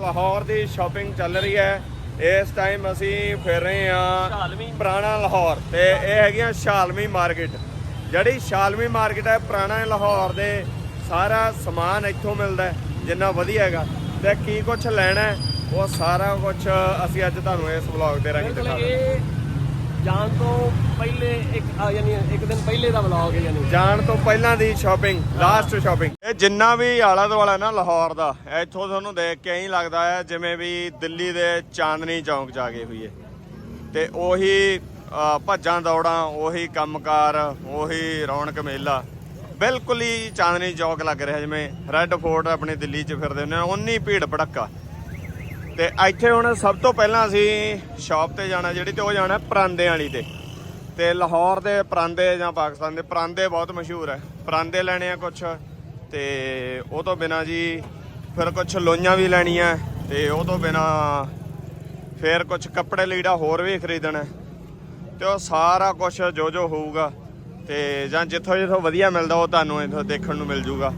ਲਾਹੌਰ ਦੀ shopping ਚੱਲ ਰਹੀ ਹੈ। ਇਸ ਟਾਈਮ ਅਸੀਂ ਫਿਰ ਰਹੇ ਹਾਂ ਸ਼ਾਲਮੀ। ਪੁਰਾਣਾ ਲਾਹੌਰ ਤੇ ਇਹ ਹੈਗੀਆਂ ਸ਼ਾਲਮੀ ਮਾਰਕੀਟ। ਜਿਹੜੀ ਸ਼ਾਲਮੀ ਮਾਰਕੀਟ ਹੈ ਪੁਰਾਣਾ ਲਾਹੌਰ ਦੇ ਸਾਰਾ ਸਮਾਨ ਇੱਥੋਂ ਮਿਲਦਾ ਹੈ, ਜਿੰਨਾ ਵਧੀਆ ਹੈਗਾ। ਤੇ ਕੀ ਕੁਝ ਲੈਣਾ ਹੈ, ਉਹ ਸਾਰਾ ਕੁਝ ਅਸੀਂ ਅੱਜ ਤੁਹਾਨੂੰ ਇਸ ਵਲੌਗ ਦੇ ਰਾਹੀਂ ਦਿਖਾਵਾਂਗੇ ਜਾਣ ਤੋਂ ਪਹਿਲੇ ਇੱਕ ਆ, ਯਾਨੀ ਇੱਕ ਦਿਨ ਪਹਿਲੇ ਦਾ ਵਲੌਗ ਹੈ ਯਾਨੀ। ਜਾਣ ਤੋਂ ਪਹਿਲਾਂ ਦੀ ਸ਼ਾਪਿੰਗ ਲਾਸਟ ਸ਼ਾਪਿੰਗ ਇਹ ਜਿੰਨਾ ਵੀ ਆਲਾ ਦੁਆਲਾ ਨਾ ਲਾਹੌਰ ਦਾ ਇੱਥੋਂ ਤੁਹਾਨੂੰ ਦੇਖ ਕੇ ਹੀ ਲੱਗਦਾ ਹੈ ਜਿਵੇਂ ਵੀ ਦਿੱਲੀ ਦੇ ਚਾਂਦਨੀ ਚੌਂਕ 'ਚ ਆ ਗਏ ਹੋਈਏ ਤੇ ਉਹੀ ਅ, ਭੱਜਾਂ ਦੌੜਾਂ ਉਹੀ ਕੰਮਕਾਰ ਉਹੀ ਰੌਣਕ ਮੇਲਾ ਬਿਲਕੁਲ ਹੀ ਚਾਂਦਨੀ ਚੌਕ ਲੱਗ ਰਿਹਾ ਜਿਵੇਂ ਰੈੱਡ ਫੋਰਟ ਆਪਣੇ ਦਿੱਲੀ 'ਚ ਫਿਰਦੇ ਹੁੰਦੇ ਨੇ ਉਨੀ ਭੀੜ ਭੜੱਕਾ। ਤੇ ਇੱਥੇ ਹੁਣ ਸਭ ਤੋਂ ਪਹਿਲਾਂ ਅਸੀਂ ਸ਼ਾਪ ਤੇ ਜਾਣਾ, ਜਿਹੜੀ ਤੇ ਉਹ ਜਾਣਾ ਪਰਾਂਦੇ ਵਾਲੀ ਤੇ। ਤੇ ਲਾਹੌਰ ਦੇ ਪਰਾਂਦੇ ਜਾਂ ਪਾਕਿਸਤਾਨ ਦੇ ਪਰਾਂਦੇ ਬਹੁਤ ਮਸ਼ਹੂਰ ਹੈ। ਪਰਾਂਦੇ ਲੈਣੇ ਆ ਕੁਛ, ਤੇ ਉਹ ਤੋਂ ਬਿਨਾ ਜੀ ਫਿਰ ਕੁਛ ਲੋਈਆਂ ਵੀ ਲੈਣੀਆਂ, ਤੇ ਉਹ ਤੋਂ ਬਿਨਾ ਫਿਰ ਕੁਛ ਕੱਪੜੇ ਲੀੜਾ ਹੋਰ ਵੀ ਖਰੀਦਣਾ। ਹੈ। ਤੇ ਉਹ ਸਾਰਾ ਕੁਛ ਜੋ ਜੋ ਹੋਊਗਾ, ਤੇ ਜਾਂ ਜਿੱਥੋਂ ਜਿੱਥੋਂ ਵਧੀਆ ਮਿਲਦਾ ਉਹ ਤੁਹਾਨੂੰ ਇੱਥੋਂ ਦੇਖਣ ਨੂੰ ਮਿਲ ਜੂਗਾ।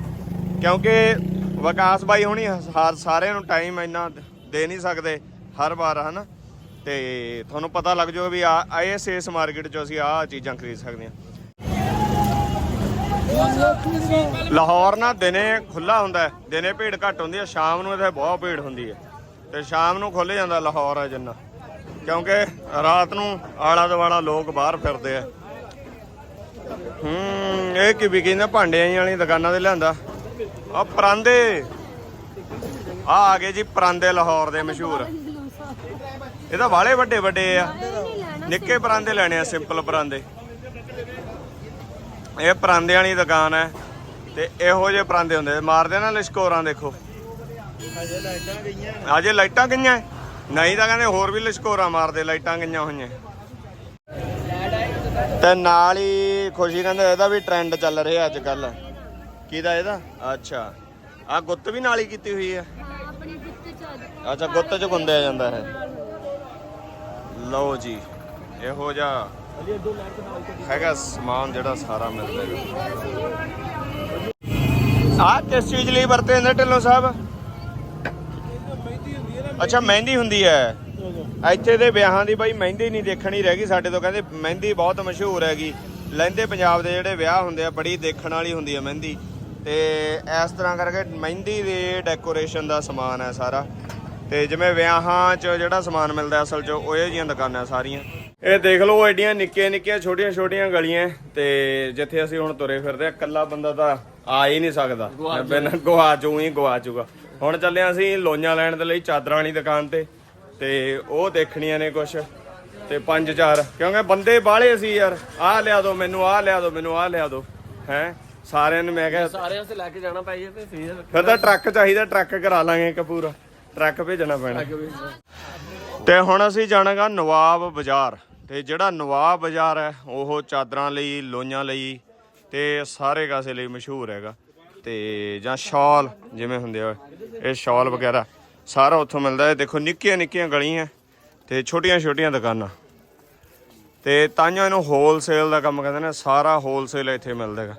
ਕਿਉਂਕਿ ਵਿਕਾਸ ਬਾਈ ਹੁਣੀ, ਹਰ ਸਾਰਿਆਂ ਨੂੰ ਟਾਈਮ ਇੰਨਾ ਦੇ ਨਹੀਂ ਸਕਦੇ ਹਰ ਵਾਰ, ਹਨਾ? ਤੇ ਤੁਹਾਨੂੰ ਪਤਾ ਲੱਗ ਜਾਊਗਾ ਵੀ ਆ ਇਸ ਇਸ ਮਾਰਕੀਟ 'ਚੋਂ ਅਸੀਂ ਆਹ ਚੀਜ਼ਾਂ ਖਰੀਦ ਸਕਦੇ ਹਾਂ। ਲਾਹੌਰ ਨਾ ਦਿਨੇ ਖੁੱਲਾ ਹੁੰਦਾ ਹੈ, ਦਿਨੇ ਭੀੜ ਘੱਟ ਹੁੰਦੀ ਹੈ, ਸ਼ਾਮ ਨੂੰ ਇੱਥੇ ਬਹੁਤ ਭੀੜ ਹੁੰਦੀ ਹੈ। ਤੇ ਸ਼ਾਮ ਨੂੰ ਖੁੱਲ ਜਾਂਦਾ ਲਾਹੌਰ ਹੈ ਜਿੰਨਾ। ਕਿਉਂਕਿ ਰਾਤ ਨੂੰ ਆਲਾ ਦੁਆਲਾ ਲੋਕ ਬਾਹਰ ਫਿਰਦੇ ਆ। ਹੂੰ, ਇਹ ਕੀ ਵਿਕੀ ਨਾ ਭਾਂਡਿਆਂ ਵਾਲੀਆਂ ਦੁਕਾਨਾਂ ਤੇ ਲਿਆਂਦਾ। ਆ ਪਰਾਂਦੇ। ਆ ਆ ਗਏ ਜੀ ਪਰਾਂਦੇ ਲਾਹੌਰ ਦੇ ਮਸ਼ਹੂਰ। ਇਹ ਤਾਂ ਵਾਲੇ ਵੱਡੇ ਵੱਡੇ ਆ। ਨਿੱਕੇ ਪਰਾਂਦੇ ਲੈਣੇ ਆ ਸਿੰਪਲ ਪਰਾਂਦੇ। ਇਹ ਪਰਾਂਦੇ ਵਾਲੀ ਦੁਕਾਨ ਹੈ ਤੇ ਇਹੋ ਜਿਹੇ ਪਰਾਂਦੇ ਹੁੰਦੇ ਮਾਰਦੇ ਨਾ ਲਿਸ਼ਕੋਰਾਂ ਦੇਖੋ। ਅਜੇ ਲਾਈਟਾਂ ਗਈਆਂ। ਹੈ? ਨਹੀਂ ਤਾਂ ਕਹਿੰਦੇ ਹੋਰ ਵੀ ਲਿਸ਼ਕੋਰਾਂ ਮਾਰਦੇ, ਲਾਈਟਾਂ ਗਈਆਂ ਹੋਈਆਂ। ਤੇ ਨਾਲ ਹੀ ਖੁਸ਼ੀ ਕਹਿੰਦੇ ਇਹਦਾ ਵੀ ਟ੍ਰੈਂਡ ਚੱਲ ਰਿਹਾ ਅੱਜ ਕੱਲ ਕਿਹਦਾ ਇਹਦਾ? ਅੱਛਾ। ਆ ਗੁੱਤ ਵੀ ਨਾਲ ਹੀ ਕੀਤੀ ਹੋਈ ਹੈ। ਆਪਣੀ ਜਿੱਤ ਚ ਅੱਛਾ, ਗੁੱਤ ਚ ਗੁੰਦਿਆ ਜਾਂਦਾ ਹੈ ਲਓ ਜੀ, ਇਹੋ ਜਿਹਾ ਹੈਗਾ ਸਮਾਨ ਜਿਹੜਾ ਸਾਰਾ ਮਿਲਦਾ ਹੈ ਆ ਕਿਸ ਚੀਜ਼ ਲਈ ਵਰਤੇ ਜਾਂਦੇ ਢਿੱਲੋਂ ਸਾਹਿਬ? ਅੱਛਾ, ਮਹਿੰਦੀ ਹੁੰਦੀ ਹੈ। ਇੱਥੇ ਦੇ ਵਿਆਹਾਂ ਦੀ ਬਾਈ ਮਹਿੰਦੀ ਨਹੀਂ ਦੇਖਣੀ ਰਹਿ ਗਈ ਸਾਡੇ ਤੋਂ, ਕਹਿੰਦੇ ਮਹਿੰਦੀ ਬਹੁਤ ਮਸ਼ਹੂਰ ਹੈਗੀ। ਲਹਿੰਦੇ ਪੰਜਾਬ ਦੇ ਜਿਹੜੇ ਵਿਆਹ ਹੁੰਦੇ ਆ, ਬੜੀ ਦੇਖਣ ਵਾਲੀ ਹੁੰਦੀ ਹੈ ਮਹਿੰਦੀ। ਤੇ ਇਸ ਤਰ੍ਹਾਂ ਕਰਕੇ ਮਹਿੰਦੀ ਦੇ ਡੈਕੋਰੇਸ਼ਨ ਦਾ ਸਮਾਨ ਹੈ ਸਾਰਾ। ਤੇ ਜਿਵੇਂ ਵਿਆਹਾਂ 'ਚ ਜਿਹੜਾ ਸਮਾਨ ਮਿਲਦਾ ਅਸਲ 'ਚ ਉਹ ਇਹ ਜੀਆਂ ਦੁਕਾਨਾਂ ਸਾਰੀਆਂ। ਇਹ ਦੇਖ ਲਓ ਐਡੀਆਂ ਨਿੱਕੀਆਂ ਨਿੱਕੀਆਂ ਛੋਟੀਆਂ ਛੋਟੀਆਂ ਗਲੀਆਂ। ਤੇ ਜਿੱਥੇ ਅਸੀਂ ਹੁਣ ਤੁਰੇ ਫਿਰਦੇ ਆ ਇਕੱਲਾ ਬੰਦਾ ਤਾਂ ਆ ਹੀ ਨਹੀਂ ਸਕਦਾ। ਬਿਨਾਂ ਗਵਾ ਚੂ ਹੀ ਗਵਾ ਚੂਗਾ ਹੁਣ ਚੱਲੇ ਹਾਂ ਅਸੀਂ ਲੋਈਆਂ ਲੈਣ ਦੇ ਲਈ ਚਾਦਰਾਂ ਵਾਲੀ ਦੁਕਾਨ ਤੇ। ਤੇ ਉਹ ਦੇਖਣੀਆਂ ਨੇ ਕੁਛ। ਤੇ ਪੰਜ ਚਾਰ ਕਿਉਂਕਿ ਬੰਦੇ ਬਾਹਲੇ ਸੀ ਯਾਰ। ਆਹ ਲਿਆ ਦੋ ਮੈਨੂੰ ਆਹ ਲਿਆ ਦੋ ਮੈਨੂੰ ਆਹ ਲਿਆ ਦੋ। ਹੈ? ਸਾਰਿਆਂ ਨੂੰ ਮੈਂ ਕਿਹਾ ਸਾਰਿਆਂ ਵਾਸਤੇ ਲੈ ਕੇ ਜਾਣਾ ਪੈ ਜੇ ਤੇ ਫੇਰ ਫਿਰ ਤਾਂ ਟਰੱਕ ਚਾਹੀਦਾ ਟਰੱਕ ਕਰਾ ਲਾਂਗੇ ਇੱਕ ਪੂਰਾ। ਟਰੱਕ ਭੇਜਣਾ ਪੈਣਾ। ਤੇ ਹੁਣ ਅਸੀਂ ਜਾਣਾਗਾ ਨਵਾਬ ਬਾਜ਼ਾਰ। ਤੇ ਜਿਹੜਾ ਨਵਾਬ ਬਾਜ਼ਾਰ ਹੈ ਉਹ ਚਾਦਰਾਂ ਲਈ ਲੋਈਆਂ ਲਈ ਤੇ ਸਾਰੇ ਕਾਸੇ ਲਈ ਮਸ਼ਹੂਰ ਹੈਗਾ। ਤੇ ਜਾਂ ਸ਼ਾਲ ਜਿਵੇਂ ਹੁੰਦੇ ਆ ਇਹ ਸ਼ਾਲ ਵਗੈਰਾ ਸਾਰਾ ਉੱਥੋਂ ਮਿਲਦਾ ਹੈ। ਦੇਖੋ ਨਿੱਕੀਆਂ ਨਿੱਕੀਆਂ ਗਲੀਆਂ ਤੇ ਛੋਟੀਆਂ ਛੋਟੀਆਂ ਦੁਕਾਨਾਂ। ਤੇ ਤਾਂਿਓ ਇਹਨੂੰ ਹੋਲਸੇਲ ਦਾ ਕੰਮ ਕਹਿੰਦੇ ਨੇ ਸਾਰਾ ਹੋਲਸੇਲ ਇੱਥੇ ਮਿਲਦਾ ਹੈਗਾ।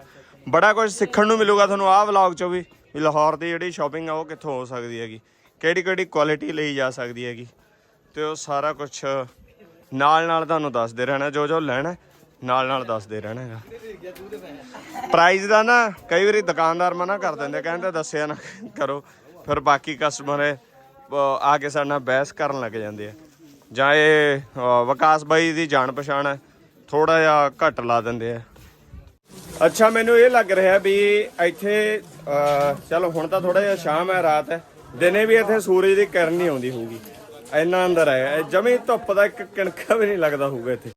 ਬੜਾ ਕੁਝ ਸਿੱਖਣ ਨੂੰ ਮਿਲੂਗਾ ਤੁਹਾਨੂੰ ਆਹ ਵਲੌਗ ਚੋਂ ਵੀ ਵੀ ਲਾਹੌਰ ਦੀ ਜਿਹੜੀ ਸ਼ਾਪਿੰਗ ਆ ਉਹ ਕਿੱਥੋਂ ਹੋ ਸਕਦੀ ਹੈਗੀ, ਕਿਹੜੀ ਕਿਹੜੀ ਕੁਆਲਿਟੀ ਲਈ ਜਾ ਸਕਦੀ ਹੈਗੀ, ਤੇ ਉਹ ਸਾਰਾ ਕੁਝ ਨਾਲ ਨਾਲ ਤੁਹਾਨੂੰ ਦੱਸਦੇ ਰਹਿਣਾ, ਜੋ ਜੋ ਲੈਣਾ, ਨਾਲ ਨਾਲ ਦੱਸਦੇ ਰਹਿਣਾ ਹੈਗਾ। ਪ੍ਰਾਈਸ ਦਾ ਨਾ, ਕਈ ਵਾਰੀ ਦੁਕਾਨਦਾਰ ਮਨਾ ਕਰ ਦਿੰਦੇ, ਕਹਿੰਦੇ ਦੱਸਿਆ ਨਾ ਕਰੋ, ਫਿਰ ਬਾਕੀ ਕਸਟਮਰ ਆ ਕੇ ਸਾਡੇ ਨਾਲ ਬਹਿਸ ਕਰਨ ਲੱਗ ਜਾਂਦੇ ਆ। ਜਾਂ ਇਹ ਵਿਕਾਸ ਬਾਈ ਦੀ ਜਾਣ ਪਛਾਣ ਹੈ ਥੋੜਾ ਜਿਹਾ ਘੱਟ ਲਾ ਦਿੰਦੇ ਆ। ਅੱਛਾ ਮੈਨੂੰ ਇਹ ਲੱਗ ਰਿਹਾ ਵੀ ਇੱਥੇ ਚਲੋ ਹੁਣ ਤਾਂ ਥੋੜਾ ਜਿਹਾ ਸ਼ਾਮ ਹੈ ਰਾਤ ਹੈ। ਦਿਨੇ ਵੀ ਇੱਥੇ ਸੂਰਜ ਦੀ ਕਿਰਨ ਨਹੀਂ ਆਉਂਦੀ ਹੋਊਗੀ। ਇੰਨਾ ਅੰਦਰ ਹੈ ਜਮੀ ਧੁੱਪ ਦਾ ਇੱਕ ਕਿਣਕਾ ਵੀ ਨਹੀਂ ਲੱਗਦਾ ਹੋਊਗਾ ਇੱਥੇ।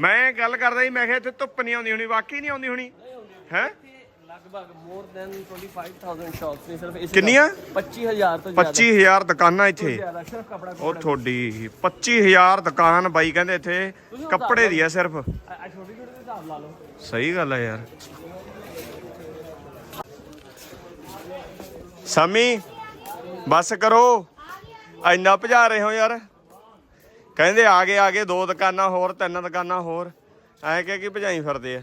ਮੈਂ ਗੱਲ ਕਰਦਾ ਸੀ ਮੈਂ ਕਿਹਾ ਇੱਥੇ ਧੁੱਪ ਨਹੀਂ ਆਉਂਦੀ ਹੋਣੀ ਵਾਕਈ ਨਹੀਂ ਆਉਂਦੀ ਹੋਣੀ। ਹੈ? ਲਗਭਗ ਮੋਰ ਦੈਨ 25000 ਸ਼ਾਪਸ ਨੇ ਸਿਰਫ ਇਸ ਕਿੰਨੀਆਂ? 25000 ਤੋਂ ਜ਼ਿਆਦਾ। 25000 ਦੁਕਾਨਾਂ ਇੱਥੇ। ਉਹ ਤੁਹਾਡੀ 25000 ਦੁਕਾਨ ਬਾਈ ਕਹਿੰਦੇ ਇੱਥੇ ਕੱਪੜੇ ਦੀ ਆ ਸਿਰਫ। ਛੋਟੀ ਛੋਟੀ ਦੇ ਹਿਸਾਬ ਲਾ ਲਓ। ਸਹੀ ਗੱਲ ਹੈ ਯਾਰ। ਸਮੀ, ਬਸ ਕਰੋ। ਇੰਨਾ ਭਜਾ ਰਹੇ ਹੋ ਯਾਰ। ਕਹਿੰਦੇ ਆ ਗਏ ਆ ਗਏ, ਦੋ ਦੁਕਾਨਾਂ ਹੋਰ, ਤਿੰਨ ਦੁਕਾਨਾਂ ਹੋਰ। ਐ ਕਿ ਕੀ ਭਜਾਈ ਫਿਰਦੇ ਆ।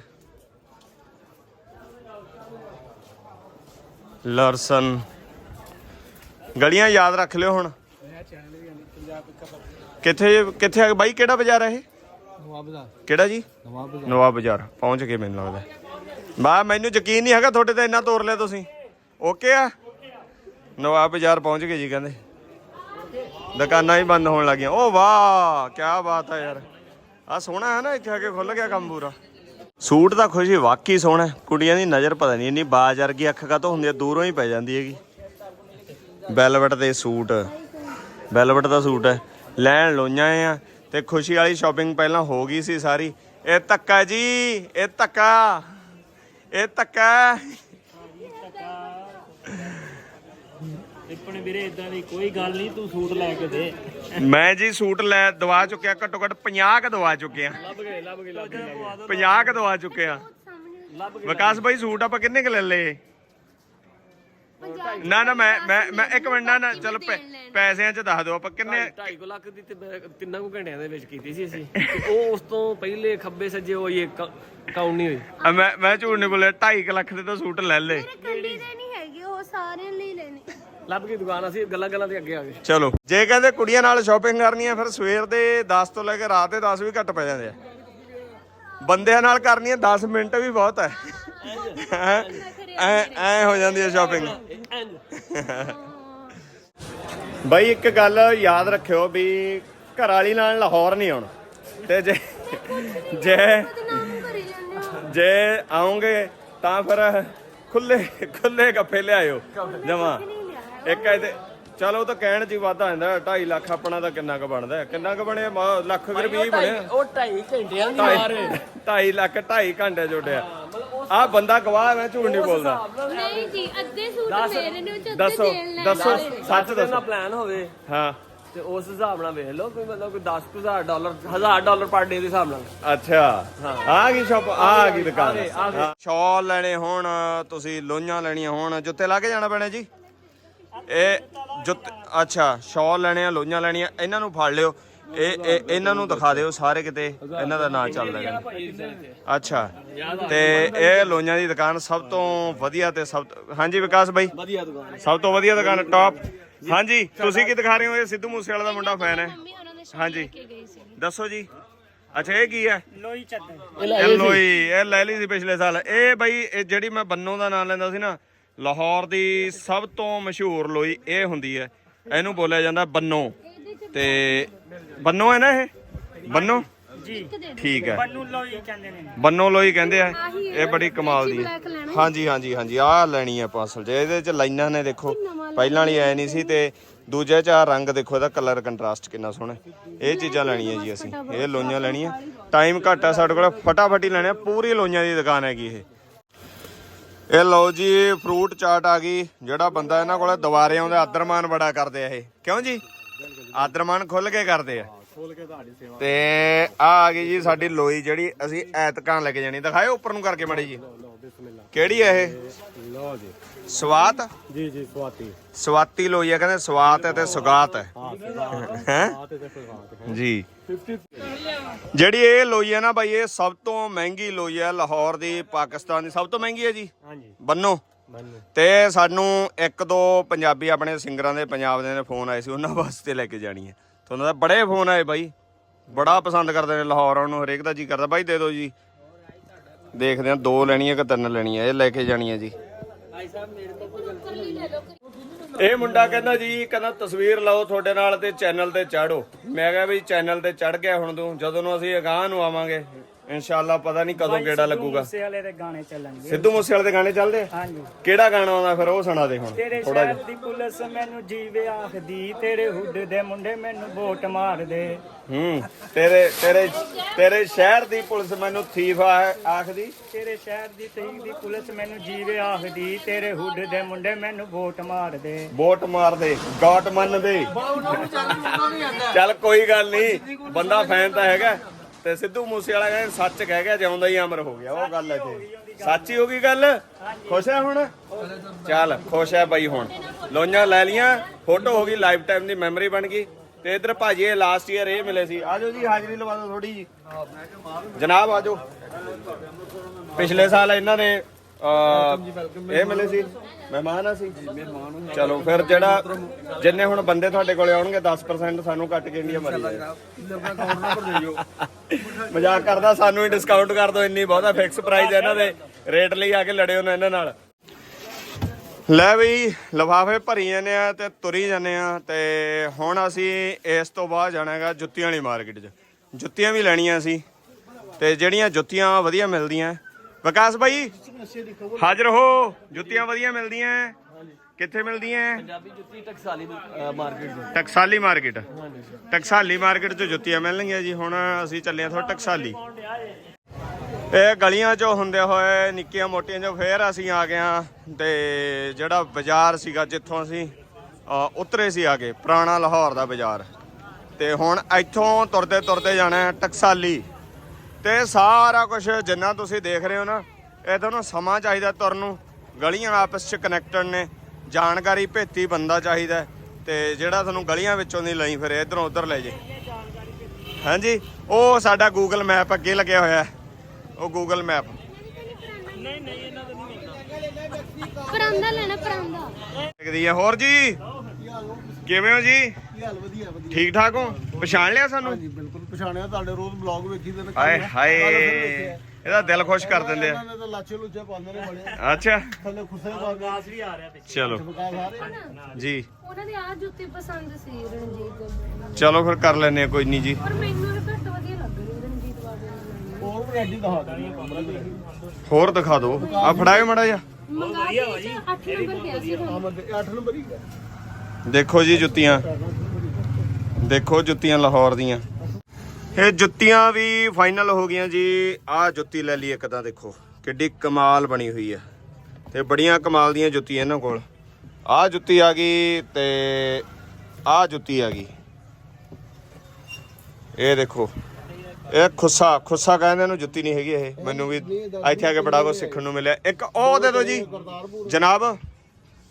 ਲਰਸਨ, ਗਲੀਆਂ ਯਾਦ ਰੱਖ ਲਿਓ ਹੁਣ। ਕਿੱਥੇ ਕਿੱਥੇ ਬਾਈ ਕਿਹੜਾ ਬਾਜ਼ਾਰ ਹੈ ਇਹ? ਕਿਹੜਾ ਜੀ? ਨਵਾਬ ਬਾਜ਼ਾਰ ਪਹੁੰਚ ਗਏ ਮੈਨੂੰ ਲੱਗਦਾ। ਬਾ ਮੈਨੂੰ ਯਕੀਨ ਨਹੀਂ ਹੈਗਾ ਤੁਹਾਡੇ ਤੇ ਇੰਨਾ ਤੋਰ ਲਿਆ ਤੁਸੀਂ। ਓਕੇ ਆ? ਨਵਾਬ ਬਾਜ਼ਾਰ ਪਹੁੰਚ ਗਏ ਜੀ ਕਹਿੰਦੇ। ਦੁਕਾਨਾਂ ਹੀ ਬੰਦ ਹੋਣ ਲੱਗੀਆਂ। ਓ ਵਾਹ ਕੀ ਬਾਤ ਹੈ ਯਾਰ। ਆ ਸੋਹਣਾ ਹੈ ਨਾ ਇੱਥੇ ਆ ਕੇ ਖੁੱਲ ਗਿਆ ਕੰਮ ਪੂਰਾ। ਸੂਟ ਤਾਂ ਖੁਸ਼ੀ ਵਾਕਈ ਸੋਹਣਾ। ਕੁੜੀਆਂ ਦੀ ਨਜ਼ਰ ਪਤਾ ਨਹੀਂ ਇੰਨੀ ਬਾਜ਼ ਵਰਗੀ ਅੱਖ ਕਾ ਹੁੰਦੀ ਹੈ ਦੂਰੋਂ ਹੀ ਪੈ ਜਾਂਦੀ ਹੈਗੀ। ਵੈਲਵਟ ਦੇ ਸੂਟ। ਵੈਲਵਟ ਦਾ ਸੂਟ ਹੈ। ਲੈਣ ਲੋਈਆਂ ਆ। ਤੇ ਖੁਸ਼ੀ ਵਾਲੀ ਸ਼ਾਪਿੰਗ ਪਹਿਲਾਂ ਹੋ ਗਈ ਸੀ ਸਾਰੀ। ਇਹ ਧੱਕਾ ਜੀ ਇਹ ਧੱਕਾ ਇਹ ਧੱਕਾ। ਆਪਣੇ ਵੀਰੇ ਇਦਾਂ ਦੀ ਕੋਈ ਗੱਲ ਨਹੀਂ ਤੂੰ ਸੂਟ ਲੈ ਕੇ ਦੇ। ਮੈਂ ਜੀ ਸੂਟ ਲੈ ਦਵਾ ਚੁੱਕਿਆ ਘੱਟੋ ਘੱਟ 50 ਕ ਦਵਾ ਚੁੱਕੇ ਆ। ਲੱਭ ਗਏ ਲੱਭ ਗਏ ਲੱਭ ਗਏ। 50 ਕ ਦਵਾ ਚੁੱਕੇ ਆ। ਲੱਭ ਗਏ ਵਿਕਾਸ ਭਾਈ ਸੂਟ ਆਪਾਂ ਕਿੰਨੇ ਕ ਲੈ ਲਏ? ਨਾ ਨਾ ਮੈਂ ਮੈਂ ਮੈਂ ਇੱਕ ਮਿੰਟ ਨਾ ਨਾ ਚਲੋ ਪੈਸਿਆਂ ਚ ਦੱਸ ਦਿਓ ਆਪਾਂ ਕਿੰਨੇ 2.5 ਲੱਖ ਦੀ ਤੇ ਮੈਂ ਤਿੰਨਾਂ ਕੁ ਘੰਟਿਆਂ ਦੇ ਵਿੱਚ ਕੀਤੀ ਸੀ ਅਸੀਂ। ਤੇ ਉਹ ਉਸ ਤੋਂ ਪਹਿਲੇ ਖੱਬੇ ਸੱਜੇ ਹੋਈ ਇੱਕ ਕਾਊਂਟ ਨਹੀਂ ਹੋਈ। ਆ ਮੈਂ ਮੈਂ ਝੂਠ ਨਹੀਂ ਬੋਲਿਆ 2.5 ਲੱਖ ਦੇ ਤਾਂ ਸੂਟ ਲੈ ਲਏ ਕੱਲੀ ਦੇ ਨਹੀਂ ਹੈਗੇ ਉਹ ਸਾਰਿਆਂ ਲਈ ਲੈਣੇ ਲੱਭ ਗਈ ਦੁਕਾਨ ਅਸੀਂ ਗੱਲਾਂ ਗੱਲਾਂ ਤੇ ਅੱਗੇ ਆ ਗਏ। ਚਲੋ। ਜੇ ਕਹਿੰਦੇ ਕੁੜੀਆਂ ਨਾਲ ਸ਼ਾਪਿੰਗ ਕਰਨੀ ਹੈ ਫਿਰ ਸਵੇਰ ਦੇ 10 ਤੋਂ ਲੈ ਕੇ ਰਾਤ ਦੇ 10 ਵੀ ਘੱਟ ਪੈ ਜਾਂਦੇ ਆ। ਬੰਦਿਆਂ ਨਾਲ ਕਰਨੀ ਹੈ 10 ਮਿੰਟ ਵੀ ਬਹੁਤ ਹੈ ਐ ਐ ਹੋ ਜਾਂਦੀ ਹੈ ਸ਼ਾਪਿੰਗ ਬਾਈ ਇੱਕ ਗੱਲ ਯਾਦ ਰੱਖਿਓ ਵੀ ਘਰ ਵਾਲੀ ਨਾਲ ਲਾਹੌਰ ਨਹੀਂ ਆਉਣਾ। ਤੇ ਜੇ ਜੇ ਜੇ ਆਉਂਗੇ ਤਾਂ ਫਿਰ ਖੁੱਲੇ ਖੁੱਲੇ ਗੱਫੇ ਲਿਆਇਓ ਜਮਾ। ਇੱਕ ਇਹਦੇ ਚਲੋ ਉਹ ਤਾਂ ਕਹਿਣ ਚ ਹੀ ਵਾਧਾ ਹੁੰਦਾ 2.5 ਲੱਖ ਆਪਣਾ ਤਾਂ ਕਿੰਨਾ ਕੁ ਬਣਦਾ? ਕਿੰਨਾ ਕੁ ਬਣਿਆ? ਲੱਖ ਰੁਪਏ ਬਣਿਆ। ਉਹ 2.5 ਘੰਟਿਆਂ ਦੀ ਮਾਰ। 2.5 ਲੱਖ 2.5 ਘੰਟੇ ਜੋੜਿਆ ਆ ਬੰਦਾ ਗਵਾਹ ਹੈ, ਮੈਂ ਝੂਠ ਨਹੀਂ ਬੋਲਦਾ। ਨਹੀਂ ਜੀ ਅੱਧੇ ਸੂਟ ਮੇਰੇ ਨੇ ਉਹ ਚ ਅੱਧੇ ਦੱਸੋ ਦੇਣ ਲੈਣ ਦੱਸੋ। ਸੱਚ ਦੱਸੋ। ਪਲਾਨ ਹੋਵੇ। ਹਾਂ। ਤੇ ਉਸ ਹਿਸਾਬ ਨਾਲ ਵੇਖ ਲਓ ਕੋਈ ਮਤਲਬ ਕੋਈ 10000 ਡਾਲਰ 1000 ਡਾਲਰ ਪਰ ਡੇ ਦੇ ਹਿਸਾਬ ਨਾਲ। ਅੱਛਾ। ਆ ਗਈ ਸ਼ਾਪ ਆ ਗਈ ਦੁਕਾਨ। ਸ਼ਾਲ ਲੈਣੇ ਹੋਣ ਤੁਸੀਂ ਲੋਈਆਂ ਲੈਣੀਆਂ ਹੋਣ ਜੁੱਤੇ ਲਾ ਕੇ ਜਾਣਾ ਪੈਣਾ ਜੀ? ਇਹ ਜੁੱਤੇ ਅੱਛਾ ਸ਼ਾਲ ਲੈਣੇ ਆ ਲੋਈਆਂ ਲੈਣੀਆਂ ਇਹਨਾਂ ਨੂੰ ਫੜ ਲਿਓ। ਇਹ ਇਹ- ਇਹਨਾਂ ਨੂੰ ਦਿਖਾ ਦਿਓ ਸਾਰੇ ਕਿਤੇ ਇਹਨਾਂ ਦਾ ਨਾਂ ਚੱਲਦਾ ਹੈ ਅੱਛਾ ਤੇ ਇਹ ਲੋਈਆਂ ਦੀ ਦੁਕਾਨ ਸਭ ਤੋਂ ਵਧੀਆ ਤੇ ਸਭ ਤੋਂ- ਹਾਂਜੀ ਵਿਕਾਸ ਬਾਈ। ਵਧੀਆ ਦੁਕਾਨ ਸਭ ਤੋਂ ਵਧੀਆ ਦੁਕਾਨ ਟਾਪ ਹਾਂਜੀ ਤੁਸੀਂ ਕੀ ਦਿਖਾ ਰਹੇ ਹੋ? ਇਹ ਸਿੱਧੂ ਮੂਸੇਵਾਲੇ ਦਾ ਮੁੰਡਾ ਫੈਨ ਹੈ। ਮੰਮੀ ਉਹਨਾਂ ਨੇ ਸ਼ਾਮ ਹਾਂਜੀ। ਲੈ ਕੇ ਗਈ ਸੀ। ਦੱਸੋ ਜੀ। ਅੱਛਾ ਇਹ ਕੀ ਹੈ? ਲੋਈ ਚੱਦਰ ਇਹ ਲੋਈ ਇਹ ਲੈ ਲਈ ਸੀ ਪਿਛਲੇ ਸਾਲ। ਇਹ ਬਈ ਇਹ ਜਿਹੜੀ ਮੈਂ ਬੰਨੋ ਦਾ ਨਾਮ ਲੈਂਦਾ ਸੀ ਨਾ ਲਾਹੌਰ ਦੀ ਸਭ ਤੋਂ ਮਸ਼ਹੂਰ ਲੋਈ ਇਹ ਹੁੰਦੀ ਹੈ। ਇਹਨੂੰ ਬੋਲਿਆ ਜਾਂਦਾ ਬੰਨੋ। ਤੇ ਬੰਨੋ ਹੈ ਨਾ ਇਹ? ਬੰਨੋ? ਜੀ। ਠੀਕ ਹੈ। ਬੰਨੂ ਲੋਈ ਕਹਿੰਦੇ ਨੇ। ਬੰਨੋ ਲੋਈ ਕਹਿੰਦੇ ਆ। ਇਹ ਬੜੀ ਕਮਾਲ ਦੀ। ਹੈ ਹਾਂਜੀ ਹਾਂਜੀ ਹਾਂਜੀ। ਆਹ ਲੈਣੀ ਆ ਆਪਾਂ ਅਸਲ 'ਚ ਇਹਦੇ 'ਚ ਲਾਈਨਾਂ ਨੇ ਦੇਖੋ। ਪਹਿਲਾਂ ਵਾਲੀ ਐ ਨਹੀਂ ਸੀ ਤੇ ਦੂਜੇ 'ਚ ਆਹ ਰੰਗ ਦੇਖੋ ਇਹਦਾ ਕਲਰ ਕੰਟਰਾਸਟ ਕਿੰਨਾ ਸੋਹਣਾ। ਹੈ। ਇਹ ਚੀਜ਼ਾਂ ਲੈਣੀਆਂ ਜੀ ਅਸੀਂ। ਇਹ ਲੋਈਆਂ ਲੈਣੀਆਂ। ਟਾਈਮ ਘੱਟ ਆ ਸਾਡੇ ਕੋਲ। ਫਟਾਫਟ ਹੀ ਲੈਣੇ ਆ। ਪੂਰੀ ਲੋਈਆਂ ਦੀ ਦੁਕਾਨ ਹੈਗੀ ਇਹ। ਇਹ ਲਓ ਜੀ ਫਰੂਟ ਚਾਟ ਆ ਗਈ। ਜਿਹੜਾ ਬੰਦਾ ਇਹਨਾਂ ਕੋਲੇ ਦੁਬਾਰੇ ਆਉਂਦਾ ਆਦਰਮਾਨ ਬੜਾ ਕਰਦੇ ਆ ਇਹ। ਕਿਉਂ ਜੀ? ਆਦਰਮਾਨ ਖੁੱਲ ਕੇ ਕਰਦੇ ਆ। ਤੇ ਆ ਆ ਗਈ ਜੀ ਸਾਡੀ ਲੋਈ ਜਿਹੜੀ ਅਸੀਂ ਐਤਕਾਂ ਲੈ ਕੇ ਜਾਣੀ। ਦਿਖਾਇਓ ਉੱਪਰ ਨੂੰ ਕਰਕੇ ਮੜੀ ਜੀ। ਕਿਹੜੀ ਹੈ ਇਹ? ਲਓ ਜੀ। ਸਵਾਤ? ਜੀ ਜੀ ਸਵਾਤੀ। ਸਵਾਤੀ ਲੋਈ ਹੈ ਕਹਿੰਦੇ ਸਵਾਤ ਹੈ ਤੇ ਸੁਗਾਤ ਹੈ। ਹੈ ਤੇ ਜੀ। ਜਿਹੜੀ ਇਹ ਲੋਈ ਹੈ ਨਾ ਬਾਈ ਇਹ ਸਭ ਤੋਂ ਮਹਿੰਗੀ ਲੋਈ ਹੈ ਲਾਹੌਰ ਦੀ ਪਾਕਿਸਤਾਨ ਦੀ। ਸਭ ਤੋਂ ਮਹਿੰਗੀ ਹੈ ਜੀ? ਹਾਂਜੀ। ਬੰਨੋ। ਤੇ ਸਾਨੂੰ ਇੱਕ ਦੋ ਪੰਜਾਬੀ ਆਪਣੇ ਸਿੰਗਰਾਂ ਦੇ ਪੰਜਾਬ ਦੇ ਨੇ ਫੋਨ ਆਏ ਸੀ ਉਹਨਾਂ ਵਾਸਤੇ ਲੈ ਕੇ ਜਾਣੀ ਹੈ। ਤੁਹਾਨੂੰ ਦਾ ਬੜੇ ਫੋਨ ਆਏ ਬਾਈ। ਬੜਾ ਪਸੰਦ ਕਰਦੇ ਨੇ ਲਾਹੌਰ ਆਉਣ ਨੂੰ ਹਰੇਕ ਦਾ ਜੀ ਕਰਦਾ। ਬਾਈ ਦੇ ਦਿਓ ਜੀ। ਦੇਖਦੇ ਆ ਦੋ ਲੈਣੀਆਂ ਕਿ ਤਿੰਨ ਲੈਣੀਆਂ ਇਹ ਲੈ ਕੇ ਜਾਣੀਆਂ ਜੀ। ਇਹ ਮੁੰਡਾ ਕਹਿੰਦਾ ਜੀ, ਕਹਿੰਦਾ ਤਸਵੀਰ ਲਾਓ ਤੁਹਾਡੇ ਨਾਲ ਤੇ ਚੈਨਲ ਤੇ ਚਾੜੋ। ਮੈਂ ਕਿਹਾ ਵੀ ਚੈਨਲ ਤੇ ਚੜ ਗਿਆ ਹੁਣ ਤੂੰ, ਜਦੋਂ ਨੂੰ ਅਸੀਂ ਅਗਾਹ ਨੂੰ ਆਵਾਂਗੇ। ਇਨਸ਼ਾਅੱਲਾ ਪਤਾ ਨਹੀਂ ਕਦੋਂ ਕਿਹੜਾ ਲੱਗੂਗਾ। ਮੂਸੇ ਵਾਲੇ ਦੇ ਗਾਣੇ ਚੱਲਣਗੇ। ਸਿੱਧੂ ਮੂਸੇਵਾਲੇ ਦੇ ਗਾਣੇ ਚੱਲਦੇ? ਆ? ਹਾਂਜੀ। ਕਿਹੜਾ ਗਾਣਾ ਆਉਂਦਾ ਫਿਰ ਉਹ ਸੁਣਾ ਦੇ ਹੁਣ ਤੇਰੇ ਥੋੜਾ ਸ਼ਹਿਰ ਦੀ ਪੁਲਿਸ ਮੈਨੂੰ ਜੀਵੇ ਆਖਦੀ ਤੇਰੇ ਹੁੱਡ ਦੇ ਮੁੰਡੇ ਮੈਨੂੰ ਵੋਟ ਮਾਰਦੇ। ਹੂੰ ਤੇਰੇ ਤੇਰੇ ਤੇਰੇ ਸ਼ਹਿਰ ਦੀ ਪੁਲਿਸ ਮੈਨੂੰ ਥੀਫ ਆਖਦੀ। ਤੇਰੇ ਸ਼ਹਿਰ ਦੀ ਤਹੀਕ ਦੀ ਪੁਲਿਸ ਮੈਨੂੰ ਜੀਵੇ ਆਖਦੀ ਤੇਰੇ ਹੁੱਡ ਦੇ ਮੁੰਡੇ ਮੈਨੂੰ ਵੋਟ ਮਾਰਦੇ। ਵੋਟ ਮਾਰਦੇ ਗਾਟ ਮੰਨਦੇ। ਚੱਲ ਕੋਈ ਗੱਲ ਨਹੀਂ ਬੰਦਾ ਫੈਨ ਤਾਂ ਹੈਗਾ। ਤੇ ਸਿੱਧੂ ਮੂਸੇ ਵਾਲਾ ਕਹਿੰਦਾ ਸੱਚ ਕਹਿ ਗਿਆ ਜਿਉਂਦਾ ਹੀ ਅਮਰ ਹੋ ਗਿਆ। ਉਹ ਗੱਲ ਹੈ ਤੇ ਸੱਚ ਹੀ ਗਈ ਗੱਲ। ਖੁਸ਼ ਹੈ ਹੁਣ? ਚੱਲ ਖੁਸ਼ ਹੈ ਬਾਈ ਹੁਣ। ਲੋਈਆਂ ਲੈ ਲੀਆਂ ਫੋਟੋ ਹੋ ਗਈ ਲਾਈਫ ਟਾਈਮ ਦੀ ਮੈਮਰੀ ਬਣ ਗਈ। ਤੇ ਇਧਰ ਭਾਜੀ ਇਹ ਲਾਸਟ ਈਅਰ ਇਹ ਮਿਲੇ ਸੀ। ਆਜੋ ਜੀ ਹਾਜ਼ਰੀ ਲਵਾ ਦਿਓ ਥੋੜੀ ਜੀ ਜਨਾਬ ਆਜੋ ਪਿਛਲੇ ਸਾਲ ਇਹਨਾਂ ਨੇ ਇਹ ਮਿਲੇ ਸੀ। ਮਹਿਮਾਨ ਆ ਸੀ। ਚਲੋ ਫਿਰ ਜਿਹੜਾ ਜਿੰਨੇ ਹੁਣ ਬੰਦੇ ਤੁਹਾਡੇ ਕੋਲੇ ਆਉਣਗੇ 10% ਸਾਨੂੰ ਕੱਟ ਕੇ ਇੰਡੀਆ ਮਾਰੀ ਮਜ਼ਾਕ ਕਰਦਾ ਸਾਨੂੰ ਹੀ ਡਿਸਕਾਊਂਟ ਕਰ ਦਿਓ ਇੰਨੀ ਬਹੁਤਾ ਫਿਕਸ ਪ੍ਰਾਈਸ ਹੈ ਇਹਨਾਂ ਦੇ। ਰੇਟ ਲਈ ਆ ਕੇ ਲੜਿਓ ਨਾ ਇਹਨਾਂ ਨਾਲ। ਲੈ ਬਈ ਲਫਾਫੇ ਭਰੀ ਜਾਂਦੇ ਆ ਤੇ ਤੁਰੀ ਜਾਂਦੇ ਆ ਤੇ ਹੁਣ ਅਸੀਂ ਇਸ ਤੋਂ ਬਾਅਦ ਜਾਣਾਗਾ ਜੁੱਤੀਆਂ ਵਾਲੀ ਮਾਰਕੀਟ 'ਚ। ਜੁੱਤੀਆਂ ਵੀ ਲੈਣੀਆਂ ਸੀ ਤੇ ਜਿਹੜੀਆਂ ਜੁੱਤੀਆਂ ਵਧੀਆ ਮਿਲਦੀਆਂ ਵਿਕਾਸ ਭਾਈ ਹਾਜ਼ਰ ਹੋ। ਜੁੱਤੀਆਂ ਵਧੀਆ ਮਿਲਦੀਆਂ। ਕਿੱਥੇ ਮਿਲਦੀਆਂ? ਪੰਜਾਬੀ ਜੁੱਤੀ ਟਕਸਾਲੀ ਮਾਰਕੀਟ ਟਕਸਾਲੀ ਮਾਰਕੀਟ। ਟਕਸਾਲੀ ਮਾਰਕੀਟ 'ਚ ਜੁੱਤੀਆਂ ਮਿਲਣਗੀਆਂ ਜੀ। ਹੁਣ ਅਸੀਂ ਚੱਲੇ ਆ ਥੋੜਾ ਟਕਸਾਲੀ। ਇਹ। ਗਲੀਆਂ 'ਚੋਂ ਹੁੰਦੇ ਹੋਏ ਨਿੱਕੀਆਂ ਮੋਟੀਆਂ ਜੋ ਫੇਰ ਅਸੀਂ ਆ ਗਏ ਹਾਂ। ਤੇ ਜਿਹੜਾ ਬਾਜ਼ਾਰ ਸੀਗਾ ਜਿੱਥੋਂ ਅਸੀਂ ਉਤਰੇ ਸੀ ਆ ਕੇ ਪੁਰਾਣਾ ਲਾਹੌਰ ਦਾ ਬਾਜ਼ਾਰ। ਤੇ ਹੁਣ ਇੱਥੋਂ ਤੁਰਦੇ ਤੁਰਦੇ ਜਾਣਾ ਟਕਸਾਲੀ। ਤੇ ਸਾਰਾ ਕੁਝ ਜਿੰਨਾ ਤੁਸੀਂ ਦੇਖ ਰਹੇ ਹੋ ਨਾ ਇਹ ਤੁਹਾਨੂੰ ਸਮਾਂ ਚਾਹੀਦਾ ਤੁਰਨ ਨੂੰ। ਗਲੀਆਂ ਆਪਸ 'ਚ ਕਨੈਕਟਡ ਨੇ ਜਾਣਕਾਰੀ ਭੇਤੀ ਬੰਦਾ ਚਾਹੀਦਾ ਤੇ ਜਿਹੜਾ ਤੁਹਾਨੂੰ ਗਲੀਆਂ ਵਿੱਚੋਂ ਦੀ ਲਈ ਫਿਰ ਇਧਰੋਂ ਉਧਰ ਲੈ ਜੇ। ਹਾਂਜੀ ਉਹ ਸਾਡਾ ਗੂਗਲ ਮੈਪ ਅੱਗੇ ਲੱਗਿਆ ਹੋਇਆ ਹੈ। ਉਹ ਗੂਗਲ ਮੈਪ ਪਰਾਂਦਾ ਲੈਣਾ ਪਰਾਂਦਾ। ਲੱਗਦੀ ਹੈ ਹੋਰ ਜੀ? ਕਿਵੇਂ ਹੋ ਜੀ? ਹਾਲ? ਵਧੀਆ ਵਧੀਆ। ਠੀਕ ਠਾਕ ਹੋ? ਪਛਾਣ ਲਿਆ ਸਾਨੂੰ? ਜੀ ਬਿਲਕੁਲ ਪਛਾਣਿਆ। ਤੁਹਾਡੇ ਰੋਜ਼ ਬਲੌਗ ਵੇਖੀ ਦੇ ਨੇ ਹਾਏ ਹਾਏ ਇਹਦਾ ਦਿਲ ਖੁਸ਼ ਕਰ ਦਿੰਦੇ ਆ। ਇਹਨਾਂ ਨੇ ਤਾਂ ਲਾਚੇ ਲੁੱਚੇ ਪਾਉਂਦੇ ਨੇ ਬੜੇ। ਅੱਛਾ। ਥੱਲੇ ਖੁੱਸੇ ਪਾਉਂਦੇ ਵੀ ਆ ਰਿਹਾ ਚਲੋ। ਸਾਰੇ ਜੀ। ਉਹਨਾਂ ਦੀ ਆ ਜੁੱਤੀ ਪਸੰਦ ਸੀ ਰਣਜੀਤ ਚਲੋ ਫਿਰ ਕਰ ਲੈਨੇ ਆ ਕੋਈ ਨਹੀਂ ਜੀ। ਪਰ ਮੈਨੂੰ ਇਹ ਘੱਟ ਵਧੀਆ ਲੱਗ ਰਹੀ ਰਣਜੀਤ ਬਾਬੇ ਦੀ ਹੋਰ ਵੈਰਾਈਟੀ ਦਿਖਾ ਦਿੰਦੇ ਹੋਰ ਦਿਖਾ ਦਿਓ। ਆ ਫੜਾਇਓ ਮੜਾ ਜਾ ਮੰਗਾ ਕੇ 8 ਨੰਬਰ ਪਿਆ ਸੀ ਤੁਹਾਨੂੰ ਆ 8 ਨੰਬਰ ਹੀ ਹੈ ਦੇਖੋ ਜੀ ਜੁੱਤੀਆਂ। ਦੇਖੋ ਜੁੱਤੀਆਂ ਲਾਹੌਰ ਦੀਆਂ। ਇਹ ਜੁੱਤੀਆਂ ਵੀ ਫਾਈਨਲ ਹੋ ਗਈਆਂ ਜੀ। ਆਹ ਜੁੱਤੀ ਲੈ ਲਈ ਇੱਕ ਤਾਂ ਦੇਖੋ। ਕਿੱਡੀ ਕਮਾਲ ਬਣੀ ਹੋਈ ਆ। ਤੇ ਬੜੀਆਂ ਕਮਾਲ ਦੀਆਂ ਜੁੱਤੀਆਂ ਇਹਨਾਂ ਕੋਲ। ਆਹ ਜੁੱਤੀ ਆ ਗਈ ਤੇ ਆਹ ਜੁੱਤੀ ਆ ਗਈ। ਇਹ ਦੇਖੋ। ਇਹ ਖੁੱਸਾ ਖੁੱਸਾ ਕਹਿੰਦੇ ਇਹਨੂੰ ਜੁੱਤੀ ਨਹੀਂ ਹੈਗੀ ਇਹ। ਮੈਨੂੰ ਵੀ ਇੱਥੇ ਆ ਕੇ ਬੜਾ ਕੁਝ ਸਿੱਖਣ ਨੂੰ ਮਿਲਿਆ। ਇੱਕ ਉਹ ਦੇ ਦਿਓ ਜੀ। ਜਨਾਬ,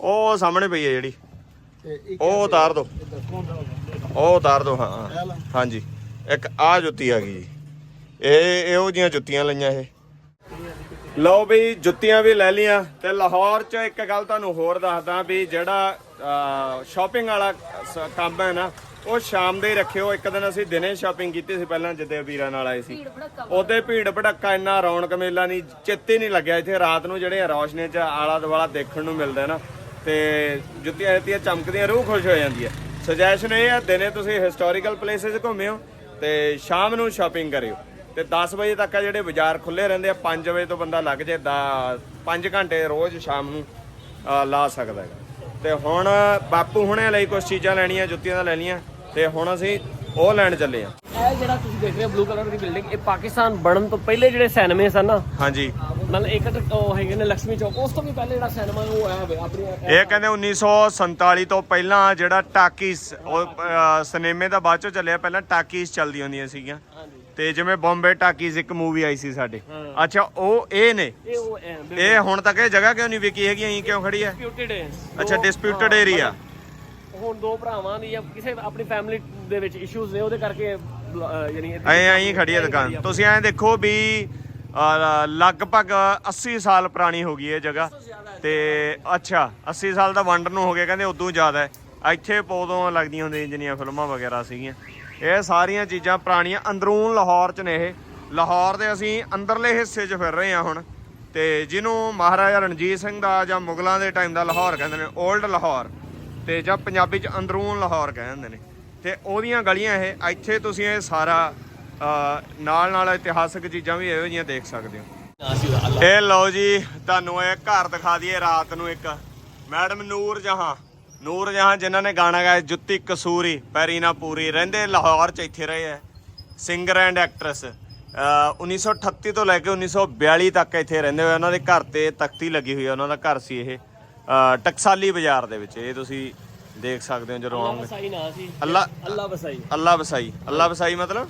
ਉਹ ਸਾਹਮਣੇ ਪਈ ਹੈ ਜਿਹੜੀ। ਉਹ ਉਤਾਰ ਦੋ। ਉਹ ਉਤਾਰ ਦੋ ਹਾਂ। ਹਾਂਜੀ। ਇੱਕ ਆ ਜੁੱਤੀ ਆ ਗਈ ਇਹ ਇਹੋ ਜੀਆਂ ਜੁੱਤੀਆਂ ਲਈਆਂ ਇਹ। ਲਓ ਵੀ ਜੁੱਤੀਆਂ ਵੀ ਲੈ ਲੀਆਂ ਤੇ ਲਾਹੌਰ 'ਚ ਇੱਕ ਗੱਲ ਤੁਹਾਨੂੰ ਹੋਰ ਦੱਸਦਾ ਵੀ ਜਿਹੜਾ ਸ਼ਾਪਿੰਗ ਵਾਲਾ ਕੰਮ ਹੈ ਨਾ ਉਹ ਸ਼ਾਮ ਦੇ ਰੱਖਿਓ। ਇੱਕ ਦਿਨ ਅਸੀਂ ਦਿਨੇ ਸ਼ਾਪਿੰਗ ਕੀਤੀ ਸੀ ਪਹਿਲਾਂ ਜਿੱਦੇ ਵੀਰਾਂ ਨਾਲ ਆਏ ਸੀ। ਉਹਦੇ ਭੀੜ ਭੜੱਕਾ ਇੰਨਾ ਰੌਣਕ ਮੇਲਾ ਨਹੀਂ ਚਿੱਤੇ ਨਹੀਂ ਲੱਗਿਆ। ਇੱਥੇ ਰਾਤ ਨੂੰ ਜਿਹੜੇ ਰੌਸ਼ਨੀ 'ਚ ਆਲਾ ਦੁਆਲਾ ਦੇਖਣ ਨੂੰ ਮਿਲਦਾ ਨਾ ਤੇ ਜੁੱਤੀਆਂ ਜੁੱਤੀਆਂ ਚਮਕਦੀਆਂ ਰੂਹ ਖੁਸ਼ ਹੋ ਜਾਂਦੀ ਹੈ। ਸੁਜੈਸ਼ਨ ਇਹ ਹੈ ਦਿਨੇ ਤੁਸੀਂ ਹਿਸਟੋਰੀਕਲ ਪਲੇਸਿਸ ਘੁੰਮਿਓ ਤੇ ਸ਼ਾਮ ਨੂੰ ਸ਼ਾਪਿੰਗ ਕਰਿਓ। ਤੇ 10 ਵਜੇ ਤੱਕ ਆ ਜਿਹੜੇ ਬਾਜ਼ਾਰ ਖੁੱਲੇ ਰਹਿੰਦੇ ਆ 5 ਵਜੇ ਤੋਂ ਬੰਦਾ ਲੱਗ ਜੇ 5 ਘੰਟੇ ਰੋਜ਼ ਸ਼ਾਮ ਨੂੰ ਲਾ ਸਕਦਾ ਹੈਗਾ। ਤੇ ਹੁਣ ਬਾਪੂ ਹੁਣੇ ਲਈ ਕੁਝ ਚੀਜ਼ਾਂ ਲੈਣੀਆਂ ਜੁੱਤੀਆਂ ਤਾਂ ਲੈਣੀਆਂ ਤੇ ਹੁਣ ਅਸੀਂ ਉਹ ਲੈਣ ਚੱਲੇ ਆ। ਇਹ ਜਿਹੜਾ ਤੁਸੀਂ ਦੇਖ ਰਹੇ ਹੋ ਬਲੂ ਕਲਰ ਦੀ ਬਿਲਡਿੰਗ ਇਹ ਪਾਕਿਸਤਾਨ ਬਣਨ ਤੋਂ ਪਹਿਲੇ ਜਿਹੜੇ ਸਿਨੇਮੇ ਸਨ ਨਾ ਹਾਂਜੀ। ਮਤਲਬ ਇੱਕ ਉਹ ਹੈਗੇ ਨੇ ਲక్ష్ਮੀ ਚੌਕ। ਉਸ ਤੋਂ ਵੀ ਪਹਿਲੇ ਜਿਹੜਾ ਸਿਨੇਮਾ ਉਹ ਆਇਆ ਆਪਣੀ ਇਹ ਕਹਿੰਦੇ 1947 ਤੋਂ ਪਹਿਲਾਂ ਜਿਹੜਾ ਅ, ਸਿਨੇਮੇ ਦਾ ਬਾਅਦ ਚੋਂ ਚੱਲਿਆ ਪਹਿਲਾਂ ਟਾਕੀਜ਼ ਚੱਲਦੀਆਂ ਹੁੰਦੀਆਂ ਸੀਗੀਆਂ। ਤੇ ਜਿਵੇਂ ਬੰਬੇ ਟਾਕੀਜ਼ ਇੱਕ ਮੂਵੀ ਆਈ ਸੀ ਸਾਡੇ। ਅੱਛਾ ਉਹ ਇਹ ਨੇ? ਇਹ ਹੁਣ ਤੱਕ ਇਹ ਜਗ੍ਹਾ ਕਿਉਂ ਨਹੀਂ ਵਿਕੀ ਹੈਗੀ ਐਂ ਕਿਉਂ ਖੜੀ ਹੈ ਅੱਛਾ ਡਿਸਪਿਊਟਡ ਏਰੀਆ ਹੁਣ ਦੋ ਭਰਾਵਾਂ ਦੀ ਜਾਂ ਕਿਸੇ ਆਪਣੀ ਫੈਮਿਲੀ ਦੇ ਵਿੱਚ ਇਸ਼ੂਜ਼ ਨੇ ਉਹਦੇ ਕਰਕੇ ਯਾਨੀ ਐਂ ਐਂ ਖੜੀ ਹੈ ਦੁਕਾਨ। ਤੁਸੀਂ ਐਂ ਦੇਖੋ ਵੀ ਲਗਭਗ 80 ਸਾਲ ਪੁਰਾਣੀ ਹੋ ਗਈ ਇਹ ਜਗ੍ਹਾ। ਤੇ ਅੱਛਾ 80 ਸਾਲ ਦਾ ਵੰਡਰ ਨੂੰ ਹੋ ਗਿਆ ਕਹਿੰਦੇ ਉਦੋਂ ਜ਼ਿਆਦਾ ਹੈ। ਇੱਥੇ ਪੌਦੋਂ ਲੱਗਦੀਆਂ ਹੁੰਦੀਆਂ ਜਿੰਨੀਆਂ ਫਿਲਮਾਂ ਵਗੈਰਾ ਸੀਗੀਆਂ। ਇਹ ਸਾਰੀਆਂ ਚੀਜ਼ਾਂ ਪੁਰਾਣੀਆਂ ਅੰਦਰੂਨ ਲਾਹੌਰ ਚ ਨੇ ਇਹ। ਲਾਹੌਰ ਦੇ ਅਸੀਂ ਅੰਦਰਲੇ ਹਿੱਸੇ 'ਚ ਫਿਰ ਰਹੇ ਹਾਂ ਹੁਣ। ਤੇ ਜਿਹਨੂੰ ਮਹਾਰਾਜਾ ਰਣਜੀਤ ਸਿੰਘ ਦਾ ਜਾਂ ਮੁਗਲਾਂ ਦੇ ਟਾਈਮ ਦਾ ਲਾਹੌਰ ਕਹਿੰਦੇ ਨੇ 올ਡ ਲਾਹੌਰ। ਤੇ ਜਾਂ ਪੰਜਾਬੀ ਚ ਅੰਦਰੂਨ ਲਾਹੌਰ ਕਹਿੰਦੇ ਨੇ। ਤੇ ਉਹਦੀਆਂ ਗਲੀਆਂ ਇਹ ਇੱਥੇ ਤੁਸੀਂ ਇਹ ਸਾਰਾ ਨਾਲ ਨਾਲ ਇਤਿਹਾਸਕ ਚੀਜ਼ਾਂ ਵੀ ਇਹੋ ਜਿਹੀਆਂ ਦੇਖ ਸਕਦੇ ਹੋ। ਇਹ ਲਓ ਜੀ ਤੁਹਾਨੂੰ ਇਹ ਘਰ ਦਿਖਾ ਦਈਏ ਰਾਤ ਨੂੰ ਇੱਕ। ਮੈਡਮ ਨੂਰ ਜਹਾਂ ਨੂਰ ਜਹਾਂ ਜਿਨ੍ਹਾਂ ਨੇ ਗਾਣਾ ਗਾਇਆ ਜੁੱਤੀ ਕਸੂਰੀ ਪੈਰੀ ਨਾ ਪੂਰੀ ਰਹਿੰਦੇ ਲਾਹੌਰ ਚ ਇੱਥੇ ਰਹੇ ਹੈ। ਸਿੰਗਰ ਐਂਡ ਐਕਟਰੈਸ 1938 ਤੋਂ ਲੈ ਕੇ 1942 ਤੱਕ ਇੱਥੇ ਰਹਿੰਦੇ ਹੋਏ ਉਹਨਾਂ ਦੇ ਘਰ ਤੇ ਤਖਤੀ ਲੱਗੀ ਹੋਈ ਹੈ ਉਹਨਾਂ ਦਾ ਘਰ ਸੀ ਇਹ। ਟਕਸਾਲੀ ਬਾਜ਼ਾਰ ਦੇ ਵਿੱਚ ਇਹ ਤੁਸੀਂ ਦੇਖ ਸਕਦੇ ਹੋ ਜਦੋਂ ਅੱਲਾ ਆਉਂਗੇ ਵਸਾਈ ਨਾ ਸੀ। ਅੱਲਾ ਅੱਲਾ ਵਸਾਈ। ਅੱਲਾ ਵਸਾਈ। ਅੱਲਾ ਵਸਾਈ ਮਤਲਬ?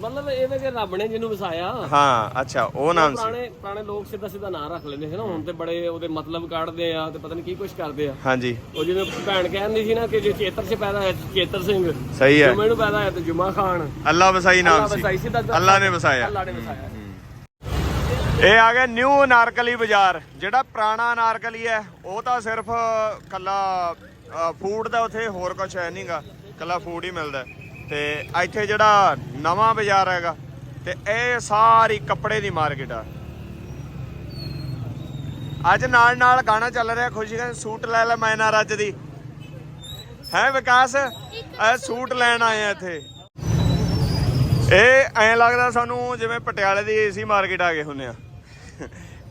ਮਤਲਬ ਇਹ ਵੇ ਕਿ ਰੱਬ ਨੇ ਜਿਹਨੂੰ ਵਸਾਇਆ। ਹਾਂ ਅੱਛਾ ਉਹ ਨਾਮ ਸੀ। ਪੁਰਾਣੇ ਪੁਰਾਣੇ ਲੋਕ ਸਿੱਧਾ ਸਿੱਧਾ ਨਾਂ ਰੱਖ ਲੈਂਦੇ ਸੀ ਨਾ ਹੁਣ ਤੇ ਬੜੇ ਉਹਦੇ ਮਤਲਬ ਕੱਢਦੇ ਆ ਤੇ ਪਤਾ ਨਹੀਂ ਕੀ ਕੁਝ ਕਰਦੇ ਆ। ਹਾਂਜੀ। ਉਹ ਜਿਵੇਂ ਭੈਣ ਕਹਿੰਦੀ ਸੀ ਨਾ ਕਿ ਜੇ ਚੇਤਰ 'ਚ ਪੈਦਾ ਹੋਇਆ ਚੇਤਰ ਸਿੰਘ ਸਹੀ ਹੈ। ਜੁਮੇ ਨੂੰ ਪੈਦਾ ਹੋਇਆ ਤੇ ਜੁਮਾ ਖਾਨ। ਅੱਲਾ ਵਸਾਈ ਨਾਮ ਸੀ। ਸਿੱਧਾ ਅੱਲਾ ਨੇ ਵਸਾਇਆ। ਅੱਲਾ ਨੇ ਵਸਾਇਆ। ਇਹ ਆ ਗਿਆ ਨਿਊ ਅਨਾਰਕਲੀ ਬਾਜ਼ਾਰ। ਜਿਹੜਾ ਪੁਰਾਣਾ ਅਨਾਰਕਲੀ ਹੈ ਉਹ ਤਾਂ ਸਿਰਫ ਕੱਲਾ ਫੂਡ ਦਾ ਉੱਥੇ ਹੋਰ ਕੁਝ ਹੈ ਨਹੀਂਗਾ ਕੱਲਾ ਫੂਡ ਹੀ ਮਿਲਦਾ। ਤੇ ਇੱਥੇ ਜਿਹੜਾ ਨਵਾਂ ਬਾਜ਼ਾਰ ਹੈਗਾ ਤੇ ਇਹ ਸਾਰੀ ਕੱਪੜੇ ਦੀ ਮਾਰਕੀਟ ਆ। ਅੱਜ ਨਾਲ ਨਾਲ ਗਾਣਾ ਚੱਲ ਰਿਹਾ, ਖੁਸ਼ੀ ਦਾ ਸੂਟ ਲੈ ਲੈ ਮੈਂ ਨਾ ਰੱਜ ਦੀ। ਹੈ ਵਿਕਾਸ? ਇਹ ਸੂਟ ਲੈਣ ਆਏ ਆ ਇੱਥੇ। ਇਹ ਐਂ ਲੱਗਦਾ ਸਾਨੂੰ ਜਿਵੇਂ ਪਟਿਆਲੇ ਦੀ ਏਸੀ ਮਾਰਕੀਟ ਆ ਗਏ ਹੁੰਨੇ ਆ।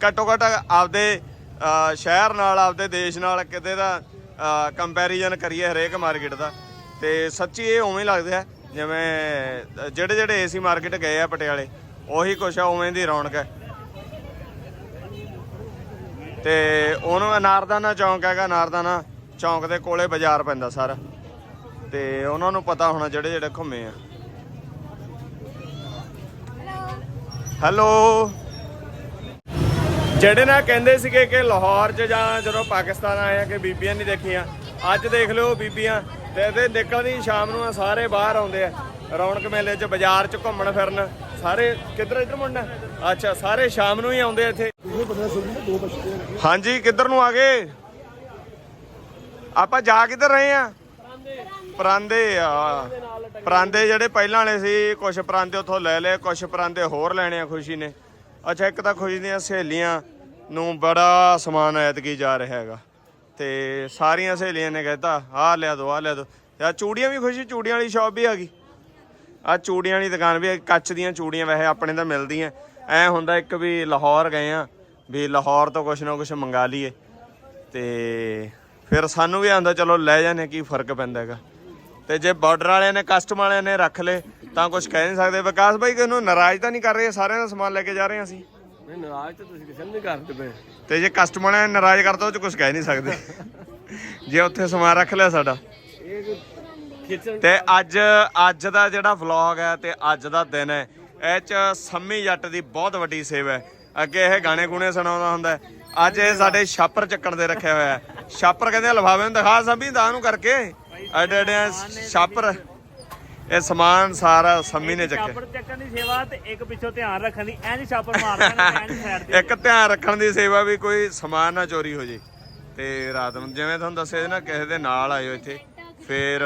ਘੱਟੋ ਘੱਟ ਆਪਦੇ ਸ਼ਹਿਰ ਨਾਲ, ਆਪਦੇ ਦੇਸ਼ ਨਾਲ ਕਿਤੇ ਦਾ ਕੰਪੈਰੀਜ਼ਨ ਕਰੀਏ ਹਰੇਕ ਮਾਰਕੀਟ ਦਾ। ਤੇ ਸੱਚੀ ਇਹ ਉਵੇਂ ਹੀ ਲੱਗਦਾ ਜਿਵੇਂ ਜਿਹੜੇ ਜਿਹੜੇ ਏਸੀ ਮਾਰਕੀਟ ਗਏ ਆ ਪਟਿਆਲੇ, ਉਹੀ ਕੁਛ ਆ, ਉਵੇਂ ਦੀ ਰੌਣਕ ਹੈ ਤੇ ਉਹਨੂੰ ਅਨਾਰਦਾਨਾ ਚੌਂਕ ਹੈਗਾ ਅਨਾਰਦਾਨਾ ਚੌਂਕ ਦੇ ਕੋਲੇ ਬਾਜ਼ਾਰ ਪੈਂਦਾ ਸਾਰਾ। ਤੇ ਉਹਨਾਂ ਨੂੰ ਪਤਾ ਹੋਣਾ ਜਿਹੜੇ ਜਿਹੜੇ ਘੁੰਮੇ ਆ। ਹੈਲੋ। ਜਿਹੜੇ ਨਾ ਕਹਿੰਦੇ ਸੀਗੇ ਕਿ ਲਾਹੌਰ 'ਚ ਜਾਂ ਜਦੋਂ ਪਾਕਿਸਤਾਨ ਆਏ ਆ, ਕਿ ਬੀਬੀਆਂ ਨਹੀਂ ਦੇਖੀਆਂ, ਅੱਜ ਦੇਖ ਲਿਓ ਬੀਬੀਆਂ ਤੇ ਇਹਦੇ ਨਿਕਲਦੀ ਸ਼ਾਮ ਨੂੰ ਆ ਸਾਰੇ ਬਾਹਰ ਆਉਂਦੇ ਆ। ਰੌਣਕ ਮੇਲੇ 'ਚ ਬਾਜ਼ਾਰ 'ਚ ਘੁੰਮਣ ਫਿਰਨ। ਸਾਰੇ ਕਿੱਧਰ ਇੱਧਰ ਮੁੰਡਾ ਅੱਛਾ, ਸਾਰੇ ਸ਼ਾਮ ਨੂੰ ਹੀ ਆਉਂਦੇ ਆ ਇੱਥੇ। ਹਾਂਜੀ, ਕਿੱਧਰ ਨੂੰ ਆ ਗਏ? ਆਪਾਂ ਜਾ ਕਿੱਧਰ ਰਹੇ ਆ? ਪਰਾਂਦੇ ਆ। ਪਰਾਂਦੇ ਜਿਹੜੇ ਪਹਿਲਾਂ ਵਾਲੇ ਸੀ ਕੁਝ ਪਰਾਂਦੇ ਉੱਥੋਂ ਲੈ ਲਏ ਕੁਝ ਪਰਾਂਦੇ ਹੋਰ ਲੈਣੇ ਆ ਖੁਸ਼ੀ ਨੇ। ਅੱਛਾ, ਇੱਕ ਤਾਂ ਖੁਸ਼ੀ ਦੀਆਂ ਸਹੇਲੀਆਂ ਨੂੰ ਬੜਾ ਸਮਾਨ ਐਤਕੀ ਜਾ ਰਿਹਾ ਹੈਗਾ। ਤੇ ਸਾਰੀਆਂ ਸਹੇਲੀਆਂ ਨੇ ਕਹਿਤਾ ਆਹ ਲਿਆ ਦੋ ਆਹ ਲਿਆ ਦੋ। ਤੇ ਚੂੜੀਆਂ ਵੀ ਖੁਸ਼ੀ ਚੂੜੀਆਂ ਵਾਲੀ ਸ਼ਾਪ ਵੀ ਆ ਗਈ। ਆ ਚੂੜੀਆਂ ਵਾਲੀ ਦੁਕਾਨ ਵੀ ਹੈ, ਕੱਚ ਦੀਆਂ ਚੂੜੀਆਂ ਵੈਸੇ ਆਪਣੇ ਤਾਂ ਮਿਲਦੀਆਂ। ਐ ਹੁੰਦਾ ਇੱਕ ਵੀ ਲਾਹੌਰ ਗਏ ਆ ਵੀ ਲਾਹੌਰ ਤੋਂ ਕੁਛ ਨਾ ਕੁਛ ਮੰਗਾ ਲਈਏ। ਤੇ ਫਿਰ ਸਾਨੂੰ ਵੀ ਆਂਦਾ ਚਲੋ ਲੈ ਜਾਣੇ ਕੀ ਫ਼ਰਕ ਪੈਂਦਾ ਹੈਗਾ। ਤੇ ਜੇ ਬਾਰਡਰ ਵਾਲਿਆਂ ਨੇ ਕਸਟਮ ਵਾਲਿਆਂ ਨੇ ਰੱਖ ਲੇ ਤਾਂ ਕੁਝ ਕਹਿ ਨਹੀਂ ਸਕਦੇ। ਵਿਕਾਸ ਭਾਈ ਕਿਹਨੂੰ ਨਾਰਾਜ਼ ਤਾਂ ਨਹੀਂ ਕਰ ਰਹੇ? ਸਾਰਿਆਂ ਦਾ ਸਮਾਨ ਲੈ ਕੇ ਜਾ ਰਹੇ ਹਾਂ ਅਸੀਂ। ਨਹੀਂ ਨਾਰਾਜ਼ ਤਾਂ ਤੁਸੀਂ ਕਿਸੇ ਨੂੰ ਨਹੀਂ ਕਰਦੇ ਪਏ ਤੇ ਜੇ ਕਸਟਮ ਵਾਲਿਆਂ ਨੇ ਨਾਰਾਜ਼ ਕਰਤਾ ਉਹ ਚ ਕੁਝ ਕਹਿ ਨਹੀਂ ਸਕਦੇ। ਜੇ ਉੱਥੇ ਸਮਾਨ ਰੱਖ ਲਿਆ ਸਾਡਾ। ਇਹ ਖਿੱਚਣ ਤੇ ਅੱਜ ਅੱਜ ਦਾ ਜਿਹੜਾ ਵਲੌਗ ਹੈ ਤੇ ਅੱਜ ਦਾ ਦਿਨ ਹੈ ਇਹ ਚ ਸੰਮੀ ਜੱਟ ਦੀ ਬਹੁਤ ਵੱਡੀ ਸੇਵਾ ਹੈ। ਅੱਗੇ ਇਹ ਗਾਣੇ ਗੁਣੇ ਸੁਣਾਉਂਦਾ ਹੁੰਦਾ ਹੈ। ਅੱਜ ਇਹ ਸਾਡੇ ਛਾਪਰ ਚੱਕਣ ਦੇ ਰੱਖਿਆ ਹੋਇਆ ਹੈ। ਛਾਪਰ ਕਹਿੰਦੇ ਲਫਾਵੇ ਨੂੰ ਦਿਖਾ ਸੰਮੀ ਦਾ ਨੂੰ ਕਰਕੇ। ਐਡੇ ਐਡੇ ਛਾਪਰ। ਇਹ ਸਮਾਨ ਸਾਰਾ ਸੰਮੀ ਨੇ ਚੱਕਿਆ ਛਾਪੜ ਚੱਕਣ ਦੀ ਸੇਵਾ ਤੇ ਇੱਕ ਪਿੱਛੋਂ ਧਿਆਨ ਰੱਖਣ ਦੀ ਐਂ ਛਾਪੜ ਮਾਰ ਦੇਣਾ ਐਂ ਸਾਈਡ ਤੇ। ਇੱਕ ਧਿਆਨ ਰੱਖਣ ਦੀ ਸੇਵਾ ਵੀ ਕੋਈ ਸਮਾਨ ਨਾ ਚੋਰੀ ਹੋ ਜੇ। ਤੇ ਰਾਤ ਨੂੰ ਜਿਵੇਂ ਤੁਹਾਨੂੰ ਦੱਸਿਆ ਸੀ ਨਾ ਕਿਸੇ ਦੇ ਨਾਲ ਆਇਓ ਇੱਥੇ ਫੇਰ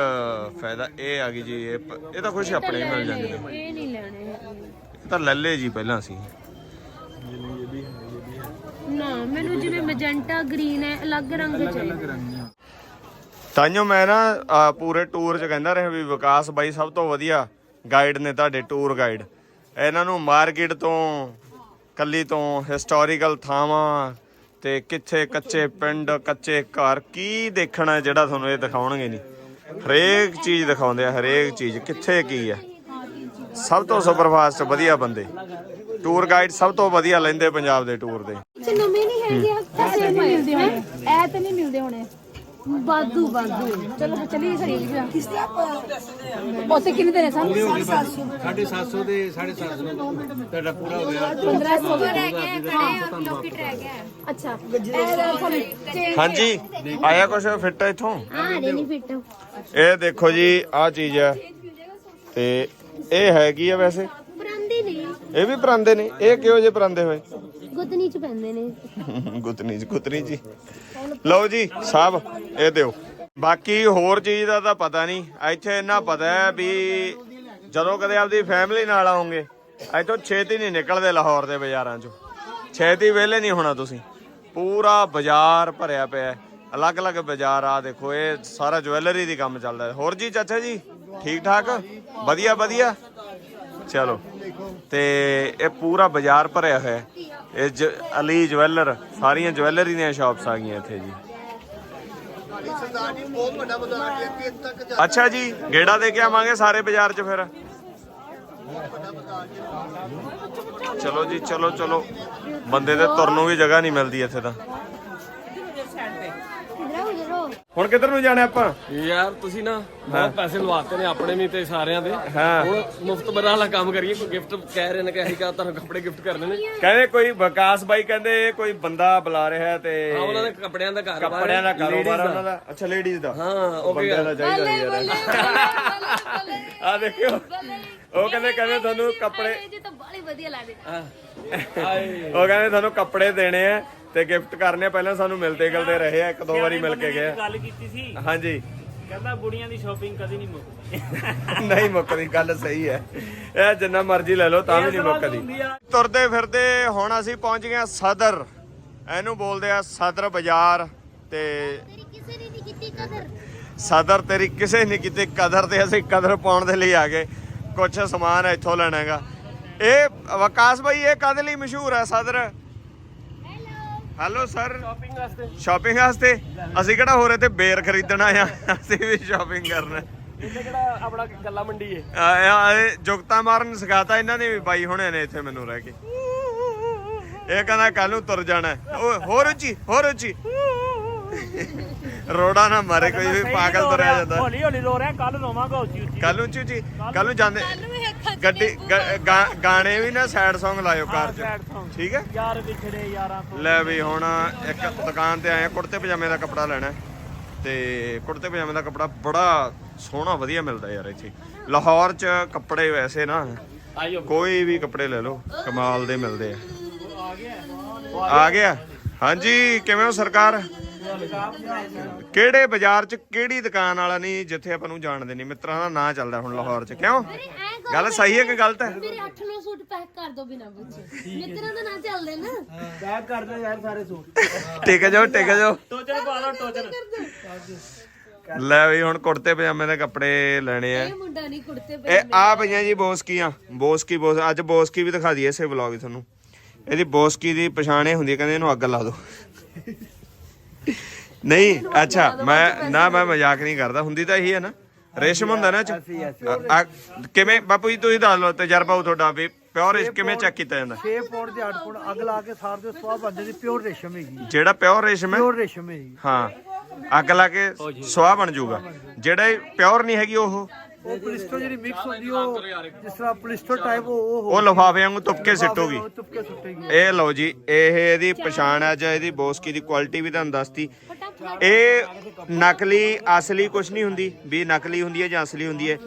ਫਾਇਦਾ ਇਹ ਆ ਗਈ ਜੀ ਇਹ ਪ- ਇਹ ਤਾਂ ਕੁਛ ਆਪਣੇ ਹੀ ਮਿਲ ਜਾਂਦੇ। ਨੇ ਇਹ ਨਹੀਂ ਲੈਣੇ ਇਹ ਤਾਂ ਲੱਲੇ ਜੀ ਪਹਿਲਾਂ ਸੀ ਨਾ ਮੈਨੂੰ ਜਿਵੇਂ ਮੈਜੈਂਟਾ ਗ੍ਰੀਨ ਹੈ ਅਲੱਗ ਰੰਗ ਚਾਹੀਦਾ। ਤਾਈਓ ਮੈਂ ਨਾ ਅਹ, ਪੂਰੇ ਟੂਰ 'ਚ ਕਹਿੰਦਾ ਰਿਹਾ ਵੀ ਵਿਕਾਸ ਬਾਈ ਸਭ ਤੋਂ ਵਧੀਆ ਗਾਈਡ ਨੇ ਤੁਹਾਡੇ ਟੂਰ ਗਾਈਡ ਇਹਨਾਂ ਨੂੰ ਮਾਰਕੀਟ ਤੋਂ ਕੱਲੀ ਤੋਂ ਹਿਸਟੋਰੀਕਲ ਥਾਵਾਂ ਤੇ ਕਿੱਥੇ ਕੱਚੇ ਪਿੰਡ ਕੱਚੇ ਘਰ ਕੀ ਦੇਖਣਾ ਹੈ ਜਿਹੜਾ ਤੁਹਾਨੂੰ ਇਹ ਦਿਖਾਉਣਗੇ ਨਹੀਂ। ਹਰੇਕ ਚੀਜ਼ ਦਿਖਾਉਂਦੇ ਆ ਹਰੇਕ ਚੀਜ਼ ਕਿੱਥੇ ਕੀ ਹੈ ਸਭ ਤੋਂ ਸੁਪਰਫਾਸਟ ਵਧੀਆ ਬੰਦੇ। ਟੂਰ ਗਾਈਡ ਸਭ ਤੋਂ ਵਧੀਆ ਲੈਂਦੇ ਪੰਜਾਬ ਦੇ ਟੂਰ ਦੇ। ਤੇ ਨਵੇਂ ਨਹੀਂ ਹੈਗੇ ਆ ਪੈਸੇ ਮਿਲਦੇ ਹੋਣੇ ਇਹ ਤੇ ਨਹੀਂ ਮਿਲਦੇ ਹੋਣੇ। ਬਾਦੂ ਬਾਦੂ ਚਲੋ ਫਿਰ ਚੱਲੀਏ ਖਰੀਦ ਲਿਆ ਕਿਸ ਤਰ੍ਹਾਂ ਉੱਥੇ ਕਿੰਨੇ ਦੇਣੇ ਸਨ? 750 ਦੇ 750 ਤੁਹਾਡਾ ਪੂਰਾ ਹੋ ਗਿਆ 1500 ਦੇ। ਰਹਿ ਗਏ ਖੜੇ ਔਰ ਲੋਕੀ ਰਹਿ ਗਏ ਅੱਛਾ। ਹਾਂਜੀ। ਆਇਆ ਕੁਛ ਫਿੱਟ ਇੱਥੋਂ? ਆ ਰੇ ਨਹੀਂ ਫਿੱਟ। ਇਹ ਦੇਖੋ ਜੀ ਆਹ ਚੀਜ਼ ਹੈ। ਤੇ ਇਹ ਹੈਗੀ ਆ ਵੈਸੇ? ਇਹ ਵੀ ਪਰਾਂਦੇ ਨੇ। ਇਹ ਕਿਹੋ ਜਿਹੇ ਪਰਾਂਦੇ ਹੋਏ? ਗੁੱਤਨੀ ਚ ਪੈਂਦੇ ਨੇ। ਗੁੱਤਨੀ ਜੀ ਗੁੱਤਨੀ ਜੀ। ਲਓ ਜੀ ਸਾਹਿਬ ਇਹ ਦਿਓ। ਬਾਕੀ ਹੋਰ ਚੀਜ਼ ਦਾ ਤਾਂ ਪਤਾ ਨਹੀਂ। ਇੱਥੇ ਇੰਨਾ ਪਤਾ ਹੈ ਵੀ ਜਦੋਂ ਕਦੇ ਆਪਦੀ ਫੈਮਿਲੀ ਨਾਲ ਆਉਂਗੇ ਇੱਥੋਂ ਛੇਤੀ ਨਹੀਂ ਨਿਕਲਦੇ ਲਾਹੌਰ ਦੇ ਬਾਜ਼ਾਰਾਂ 'ਚੋਂ। ਛੇਤੀ ਵਿਹਲੇ ਨਹੀਂ ਹੋਣਾ ਤੁਸੀਂ। ਪੂਰਾ ਬਾਜ਼ਾਰ ਭਰਿਆ ਪਿਆ ਹੈ। ਅਲੱਗ-ਅਲੱਗ ਬਾਜ਼ਾਰ ਆ ਦੇਖੋ ਇਹ ਸਾਰਾ ਜਵੈਲਰੀ ਦੀ ਕੰਮ ਚੱਲਦਾ ਹੈ। ਹੋਰ ਜੀ ਚਾਚਾ ਜੀ ਠੀਕ ਠਾਕ ਵਧੀਆ ਵਧੀਆ? ਚਲੋ। ਤੇ ਇਹ ਪੂਰਾ ਬਾਜ਼ਾਰ ਭਰਿਆ ਹੋਇਆ ਹੈ। ਇਹ ਜ- ਅਲੀ ਜਵੈਲਰ, ਸਾਰੀਆਂ ਜਵੈਲਰੀ ਦੀਆਂ ਸ਼ਾਪਸ ਆ ਗਈਆਂ ਇੱਥੇ ਜੀ। ਅੱਛਾ ਜੀ, ਗੇੜਾ ਦੇ ਕੇ ਆਵਾਂਗੇ ਸਾਰੇ ਬਾਜ਼ਾਰ 'ਚ ਫਿਰ। ਚਲੋ ਜੀ, ਚਲੋ ਚਲੋ। ਬੰਦੇ ਦੇ ਤੁਰਨ ਨੂੰ ਵੀ ਜਗ੍ਹਾ ਨਹੀਂ ਮਿਲਦੀ ਇੱਥੇ ਤਾਂ। ਹੁਣ ਕਿੱਧਰ ਨੂੰ ਜਾਣਾ ਆਪਾਂ? ਯਾਰ ਤੁਸੀਂ ਨਾ ਬਹੁਤ ਪੈਸੇ ਲਵਾਤੇ ਨੇ ਆਪਣੇ ਵੀ ਤੇ ਸਾਰਿਆਂ ਦੇ। ਹਾਂ। ਹੁਣ ਮੁਫਤ ਬਰਾ ਵਾਲਾ ਕੰਮ ਕਰੀਏ ਕੋਈ ਗਿਫਟ ਕਹਿ ਰਹੇ ਨੇ ਕਿ ਅਸੀਂ ਕਾ ਤੁਹਾਨੂੰ ਕੱਪੜੇ ਗਿਫਟ ਕਰਨੇ ਨੇ। ਕਹਿੰਦੇ ਕੋਈ ਵਿਕਾਸ ਬਾਈ ਕਹਿੰਦੇ ਕੋਈ ਬੰਦਾ ਬੁਲਾ ਰਿਹਾ ਹੈ ਤੇ ਹਾਂ ਉਹਨਾਂ ਦੇ ਕੱਪੜਿਆਂ ਦਾ ਘਰ ਕੱਪੜਿਆਂ ਦਾ ਕਾਰੋਬਾਰ ਉਹਨਾਂ ਦਾ। ਅੱਛਾ ਲੇਡੀਜ਼ ਦਾ। ਹਾਂ ਓਕੇ ਬੰਦਿਆਂ ਦਾ ਚਾਹੀਦਾ ਯਾਰ। ਆ ਦੇਖਿਓ। ਉਹ ਕਹਿੰਦੇ ਕਹਿੰਦੇ ਤੁਹਾਨੂੰ ਕੱਪੜੇ ਜੇ ਤਾਂ ਬਾਲੇ ਵਧੀਆ ਲੱਗਦੇ। ਉਹ ਕਹਿੰਦੇ ਤੁਹਾਨੂੰ ਕੱਪੜੇ ਦੇਣੇ ਆ। ਤੇ ਗਿਫਟ ਕਰਨੇ ਪਹਿਲਾਂ ਸਾਨੂੰ ਮਿਲਦੇ ਗਿਲਦੇ ਰਹੇ ਆ ਇੱਕ ਦੋ ਵਾਰੀ ਮਿਲ ਕੇ ਗਏ ਆ। ਗੱਲ ਕੀਤੀ ਸੀ। ਹਾਂਜੀ ਕਹਿੰਦਾ ਬੁੜੀਆਂ ਦੀ ਸ਼ਾਪਿੰਗ ਕਦੀ ਨਹੀਂ ਮੁੱਕਦੀ। ਨਹੀਂ ਮੁੱਕਦੀ ਗੱਲ ਸਹੀ ਹੈ। ਇਹ ਜਿੰਨਾ ਮਰਜ਼ੀ ਲੈ ਲਓ ਤਾਂ ਵੀ ਨਹੀਂ ਮੁੱਕਦੀ। ਤੁਰਦੇ ਫਿਰਦੇ ਹੁਣ ਅਸੀਂ ਪਹੁੰਚ ਗਏ ਸਦਰ। ਇਹਨੂੰ ਬੋਲਦੇ ਆ ਸਦਰ ਬਾਜ਼ਾਰ ਤੇ ਤੇਰੀ ਕਿਸੇ ਨੇ ਨਹੀਂ ਕੀਤੀ ਕਦਰ ਸਦਰ ਤੇਰੀ ਕਿਸੇ ਨੇ ਕੀਤੀ ਕਦਰ ਤੇ ਅਸੀਂ ਕਦਰ ਪਾਉਣ ਦੇ ਲਈ ਆ ਗਏ। ਕੁਝ ਸਮਾਨ ਇੱਥੋਂ ਲੈਣਾ ਹੈਗਾ। ਇਹ ਵਿਕਾਸ ਭਾਈ ਇਹ ਕਾਦੇ ਲਈ ਮਸ਼ਹੂਰ ਹੈ ਸਦਰ? ਹੈਲੋ ਸਰ ਸ਼ਾਪਿੰਗ ਵਾਸਤੇ। ਸ਼ਾਪਿੰਗ ਵਾਸਤੇ? ਅਸੀਂ ਕਿਹੜਾ ਹੋ ਰਹੇ ਤੇ ਬੇਰ ਖਰੀਦਣਾ ਆ ਅਸੀਂ ਵੀ ਸ਼ਾਪਿੰਗ ਕਰਨਾ। ਇੱਥੇ ਕਿਹੜਾ ਆਪਣਾ ਗੱਲਾ ਮੰਡੀ ਹੈ ਆ ਜੁਗਤਾ ਮਾਰਨ ਸਿਖਾਤਾ ਇਹਨਾਂ ਨੇ ਵੀ ਬਾਈ ਹੁਣੇ ਨੇ ਇੱਥੇ ਮੈਨੂੰ ਰਹਿ ਕੇ। ਇਹ ਕਹਿੰਦਾ ਕੱਲ ਨੂੰ ਤੁਰ ਜਾਣਾ। ਓਏ ਹੋਰ ਉੱਚੀ ਹੋਰ ਉੱਚੀ। ਰੋੜਾ ਨਾ ਮਾਰੇ ਕੋਈ ਵੀ ਪਾਗਲ ਤੁਰਿਆ ਜਾਂਦਾ। ਹੌਲੀ ਹੌਲੀ ਰੋ ਰਿਹਾ। ਕੱਲ ਰੋਵਾਂਗਾ ਉੱਚੀ ਉੱਚੀ ਕੱਲ ਨੂੰ ਉੱਚੀ ਉੱਚੀ ਕੱਲ ਨੂੰ ਜਾਂਦੇ ਗੱਡੀ ਗ- ਗਾ- ਗਾਣੇ ਵੀ ਨਾ ਸੈਡ Song ਲਾਇਓ ਕਾਰ ਚ। ਠੀਕ ਹੈ? ਯਾਰ ਵਿਛੜੇ ਯਾਰਾਂ ਤੋਂ। ਲੈ ਵੀ ਹੁਣ ਇੱਕ ਦੁਕਾਨ ਤੇ ਆਏ ਆ, ਕੁੜਤੇ ਪਜਾਮੇ ਦਾ ਕੱਪੜਾ ਲੈਣਾ ਹੈ। ਤੇ ਕੁੜਤੇ ਪਜਾਮੇ ਦਾ ਕੱਪੜਾ ਬੜਾ ਸੋਹਣਾ ਵਧੀਆ ਮਿਲਦਾ ਯਾਰ ਇੱਥੇ। ਲਾਹੌਰ ਚ ਕੱਪੜੇ ਵੈਸੇ ਨਾ ਆਇਓ ਕੋਈ ਵੀ ਕੱਪੜੇ ਲੈ ਲਓ ਕਮਾਲ ਦੇ ਮਿਲਦੇ ਆ। ਆ ਗਿਆ? ਹਾਂਜੀ ਕਿਵੇਂ ਹੋ ਸਰਕਾਰ? ਕਿਹੜੇ ਬਾਜ਼ਾਰ ਚ ਕਿਹੜੀ ਦੁਕਾਨ ਵਾਲਾ ਨਹੀਂ ਜਿੱਥੇ ਆਪਾਂ ਨੂੰ ਜਾਣਦੇ ਨਹੀਂ ਮਿੱਤਰਾਂ ਦਾ ਨਾਂ ਚੱਲਦਾ ਹੁਣ ਲਾਹੌਰ ਚ ਕਿਉਂ? ਗੱਲ ਸਹੀ ਹੈ ਕਿ ਗਲਤ ਹੈ? ਮੇਰੇ 8-9 ਸੂਟ ਪੈਕ ਕਰ ਦੋ ਬਿਨਾ ਪੁੱਛੇ। ਮਿੱਤਰਾਂ ਦਾ ਨਾਂ ਚੱਲਦੇ ਨਾ। ਪੈਕ ਕਰ ਦਿਓ ਯਾਰ ਸਾਰੇ ਸੂਟ। ਟਿਕ ਜਾਓ ਟਿਕ ਜਾਓ। ਟੋਚਨ ਪਾ ਲਓ ਟੋਚਨ ਲੈ ਵੀ ਹੁਣ ਕੁੜਤੇ ਪਜਾਮੇ ਦੇ ਕੱਪੜੇ ਲੈਣੇ ਆ। ਇਹ ਮੁੰਡਾ ਨਹੀਂ ਕੁੜਤੇ ਪਏ ਇਹ ਆ ਪਈਆਂ ਜੀ ਬੋਸਕੀਆਂ। ਬੋਸਕੀ ਬੋਸ ਅੱਜ ਬੋਸਕੀ ਵੀ ਦਿਖਾ ਦਈਏ ਇਸੇ ਵਲੌਗ ਤੁਹਾਨੂੰ। ਇਹਦੀ ਬੋਸਕੀ ਦੀ ਪਛਾਣ ਇਹ ਹੁੰਦੀ ਹੈ ਕਹਿੰਦੇ ਇਹਨੂੰ ਅੱਗ ਲਾ ਦਿਓ। ਨਹੀਂ ਅੱਛਾ ਮੈਂ ਨਾ ਮੈਂ ਮਜ਼ਾਕ ਨਹੀਂ ਕਰਦਾ ਹੁੰਦੀ ਤਾਂ ਇਹੀ ਹੈ ਨਾ। ਰੇਸ਼ਮ ਹੁੰਦਾ ਨਾ ਇਹ ਚ। ਅ- ਆ- ਕਿਵੇਂ ਬਾਪੂ ਜੀ ਤੁਸੀਂ ਦੱਸ ਲਓ ਤਜਰਬਾ ਹੋ ਤੁਹਾਡਾ ਵੀ ਪਿਓਰ ਰੇਸ਼ ਕਿਵੇਂ ਚੈੱਕ ਕੀਤਾ ਜਾਂਦਾ? 6 ਪੌਂਡ ਦੇ 8 ਪੌਂਡ ਅੱਗ ਲਾ ਕੇ ਸਾਰ ਦੇ ਸਵਾਹ ਬਣ ਜਾਂਦੀ ਪਿਓਰ ਰੇਸ਼ਮ ਹੈਗੀ ਜਿਹੜਾ ਪਿਓਰ ਰੇਸ਼ਮ ਹੈ? ਪਿਓਰ ਰੇਸ਼ਮ ਹੈਗੀ ਹਾਂ। ਅੱਗ ਲਾ ਕੇ ਸਵਾਹ ਬਣ ਜਾਊਗਾ। ਜਿਹੜਾ ਪਿਓਰ ਨਹੀਂ ਹੈਗੀ ਉਹ? ਉਹ ਪਲਿਸਟਰ ਜਿਹੜੀ ਮਿਕਸ ਹੁੰਦੀ ਉਹ ਜਿਸ ਤਰ੍ਹਾਂ ਪਲਿਸਟਰ ਟਾਈਪ ਉਹ ਉਹ ਲਿਫਾਫੇ ਵਾਂਗੂ ਸਿੱਟੂਗੀ। ਉਹ ਤੁਪਕੇ ਸੁੱਟੇਗੀ। ਇਹ ਲਓ ਜੀ ਇਹ ਇਹਦੀ ਪਛਾਣ ਹੈ ਜਾਂ ਇਹਦੀ ਬੋਸਕੀ ਦੀ ਕੁਆਲਿਟੀ ਵੀ ਤੁਹਾਨੂੰ ਦੱਸਤੀ। ਇਹ ਨਕਲੀ ਅਸਲੀ ਕੁਝ ਨਹੀਂ ਹੁੰਦੀ ਵੀ ਨਕਲੀ ਹੁੰਦੀ ਹੈ ਜਾਂ ਅਸਲੀ ਹੁੰਦੀ ਹੈ।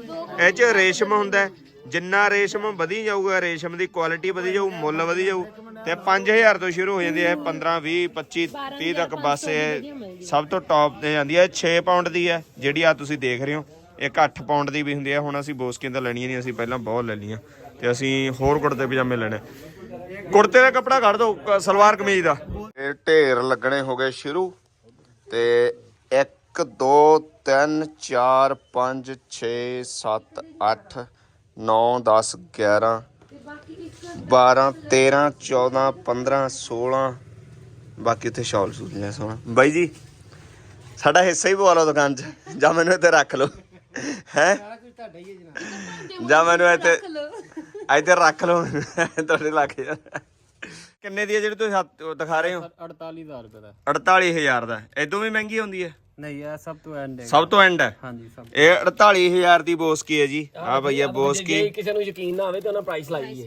ਇਹ ਚ ਰੇਸ਼ਮ ਹੁੰਦਾ ਹੈ। ਜਿੰਨਾ ਰੇਸ਼ਮ ਵਧੀ ਜਾਊਗਾ ਰੇਸ਼ਮ ਦੀ ਕੁਆਲਿਟੀ ਵਧੀ ਜਾਊ ਮੁੱਲ ਵਧੀ ਜਾਊ ਤੇ 5000 ਤੋਂ ਸ਼ੁਰੂ ਹੋ ਜਾਂਦੀ ਹੈ। 15 20 25 30 ਤੱਕ ਬਸ ਇਹ ਸਭ ਤੋਂ ਟੌਪ ਤੇ ਜਾਂਦੀ ਹੈ। 6 ਪਾਉਂਡ ਦੀ ਹੈ ਜਿਹੜੀ ਆ ਤੁਸੀਂ ਦੇਖ ਰਹੇ ਹੋ। ਇੱਕ 8 ਪਾਉਂਡ ਦੀ ਵੀ ਹੁੰਦੀ ਹੈ ਹੁਣ ਅਸੀਂ ਬੋਸਕੀ ਦਾ ਲੈਣੀਆਂ ਨਹੀਂ, ਅਸੀਂ ਪਹਿਲਾਂ ਬਹੁਤ ਲੈ ਲਈਆਂ। ਤੇ ਅਸੀਂ ਹੋਰ ਕੁੜਤੇ ਪਜਾਮੇ ਲੈਣੇ। ਕੁੜਤੇ ਦਾ ਕੱਪੜਾ ਕੱਢ ਦਿਓ ਸਲਵਾਰ ਕਮੀਜ਼ ਦਾ। ਇਹ ਢੇਰ ਲੱਗਣੇ ਹੋ ਗਏ ਸ਼ੁਰੂ। ਤੇ 1 2 3 4 5 6 7 8 9 10 11 12 13 14 15 16 ਬਾਕੀ ਉੱਥੇ ਸ਼ਾਲ ਸੂਲ ਨੇ ਸੋਹਣਾ। ਬਾਈ ਜੀ, ਸਾਡਾ ਹਿੱਸਾ ਹੀ ਪਵਾ ਲਓ ਦੁਕਾਨ 'ਚ। ਜਾਂ ਮੈਨੂੰ ਇੱਥੇ ਰੱਖ ਲਓ। ਹੈ? ਜਾਂ ਮੈਨੂੰ ਇੱਥੇ ਇੱਥੇ ਰੱਖ ਲਓ। ਤੁਹਾਡੇ ਲੱਗ ਜਾ ਕਿੰਨੇ ਦੀ ਹੈ ਜਿਹੜੀ ਤੁਸੀਂ ਹੱਥ- ਉਹ ਦਿਖਾ ਰਹੇ ਹੋ? 48000 ਰੁਪਏ ਦਾ। 48000 ਦਾ। ਇਦੋਂ ਵੀ ਮਹਿੰਗੀ ਹੁੰਦੀ ਹੈ ਨਹੀਂ ਇਹ ਸਭ ਤੋਂ ਐਂਡ ਹੈ ਸਭ ਤੋਂ ਐਂਡ ਹੈ ਹਾਂਜੀ ਸਭ ਇਹ 48000 ਦੀ ਬੋਸਕੀ ਹੈ ਜੀ। ਆ ਭਈਆ ਜੇ ਬੋਸਕੀ। ਕਿਸੇ ਨੂੰ ਯਕੀਨ ਨਾ ਆਵੇ ਤਾਂ ਉਹਨਾਂ ਪ੍ਰਾਈਸ ਲਾਈ ਹੈ।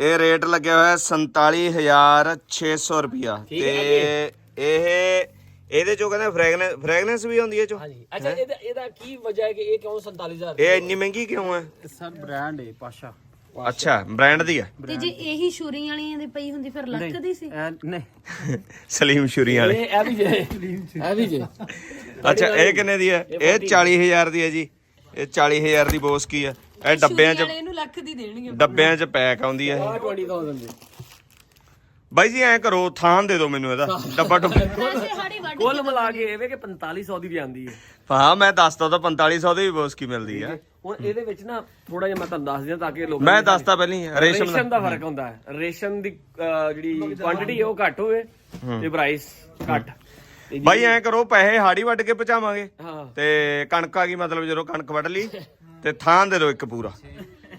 ਇਹ ਰੇਟ ਲੱਗਿਆ ਹੋਇਆ 47600 ਰੁਪਿਆ ਤੇ ਇਹ ਇਹਦੇ ਚੋਂ ਕਹਿੰਦੇ ਫ੍ਰੈਗਨੈਂਸ ਫ੍ਰੈਗਨੈਂਸ ਵੀ ਹੁੰਦੀ ਹੈ ਚੋ। ਹਾਂਜੀ। ਅੱਛਾ ਇਹਦਾ ਇਹਦਾ ਕੀ ਵਜ੍ਹਾ ਹੈ ਕਿ ਇਹ ਕਿਉਂ 47000 ਇਹ ਇੰਨੀ ਮਹਿੰਗੀ ਕਿਉਂ ਹੈ? ਸਰ ਬ੍ਰਾਂਡ ਹੈ ਪਾਸ਼ਾ। ਅੱਛਾ ਬ੍ਰਾਂਡ ਦੀ ਹੈ। ਤੇ ਜੇ ਇਹੀ ਸ਼ੂਰੀ ਵਾਲੀਆਂ ਦੇ ਪਈ ਹੁੰਦੀ ਫਿਰ ਲੱਕ ਦੀ ਸੀ? ਇਹ ਨਹੀਂ। ਸਲੀਮ ਸ਼ੂਰੀ ਵਾਲੇ। ਇਹ ਇਹ ਵੀ ਜੇ ਇਹ ਵੀ ਜੇ। ਅੱਛਾ ਇਹ ਕਿੰਨੇ ਦੀ ਹੈ? ਇਹ 40000 ਦੀ ਹੈ ਜੀ। ਇਹ 40000 ਦੀ ਬੋਸਕੀ ਹੈ? ਇਹ ਡੱਬਿਆਂ 'ਚ ਇਹਨੂੰ ਲੱਖ ਦੀ ਦੇਣਗੇ। ਡੱਬਿਆਂ 'ਚ ਪੈਕ ਆਉਂਦੀ ਹੈ ਇਹ। ਆ 20000 ਦੇ। ਬਾਈ ਜੀ ਐ ਕਰੋ ਥਾਂ ਦੇ ਦਿਓ ਮੈਨੂੰ ਇਹਦਾ ਡੱਬਾ ਡੁੱਬਾ ਕੁੱਲ ਮਿਲਾ ਕੇ ਇਹ ਵੇ ਕਿ 4500 ਦੀ ਵੀ ਆਂਦੀ ਹੈ। ਹਾਂ ਮੈਂ ਦੱਸਦਾ ਤਾਂ 4500 ਦੀ ਵੀ ਬੋਸਕੀ ਮਿਲਦੀ ਆ। ਹੁਣ ਇਹਦੇ ਵਿੱਚ ਨਾ ਥੋੜਾ ਜਿਹਾ ਮੈਂ ਤੁਹਾਨੂੰ ਦੱਸ ਦਿਆਂ ਤਾਂ ਕਿ ਲੋਕ ਮੈਂ ਦੱਸਦਾ ਪਹਿਲਾਂ ਹੀ ਰੇਸ਼ਮ ਦਾ ਰੇਸ਼ਮ ਦਾ ਫ਼ਰਕ ਹੁੰਦਾ ਹੈ। ਰੇਸ਼ਮ ਦੀ ਅਹ, ਜਿਹੜੀ ਕੁਆਂਟੀਟੀ ਉਹ ਘੱਟ ਹੋਵੇ ਤੇ ਪ੍ਰਾਈਸ ਘੱਟ। ਤੇ ਜੀ- ਬਾਈ ਐ ਕਰੋ ਪੈਸੇ ਹਾੜੀ ਵੱਢ ਕੇ ਪਹੁੰਚਾਵਾਂਗੇ। ਹਾਂ। ਤੇ ਕਣਕ ਆ ਗਈ ਮਤਲਬ ਜਦੋਂ ਕਣਕ ਵੱਢ ਲਈ ਤੇ ਥਾਂ ਦੇ ਦਿਓ ਇੱਕ ਪੂਰਾ।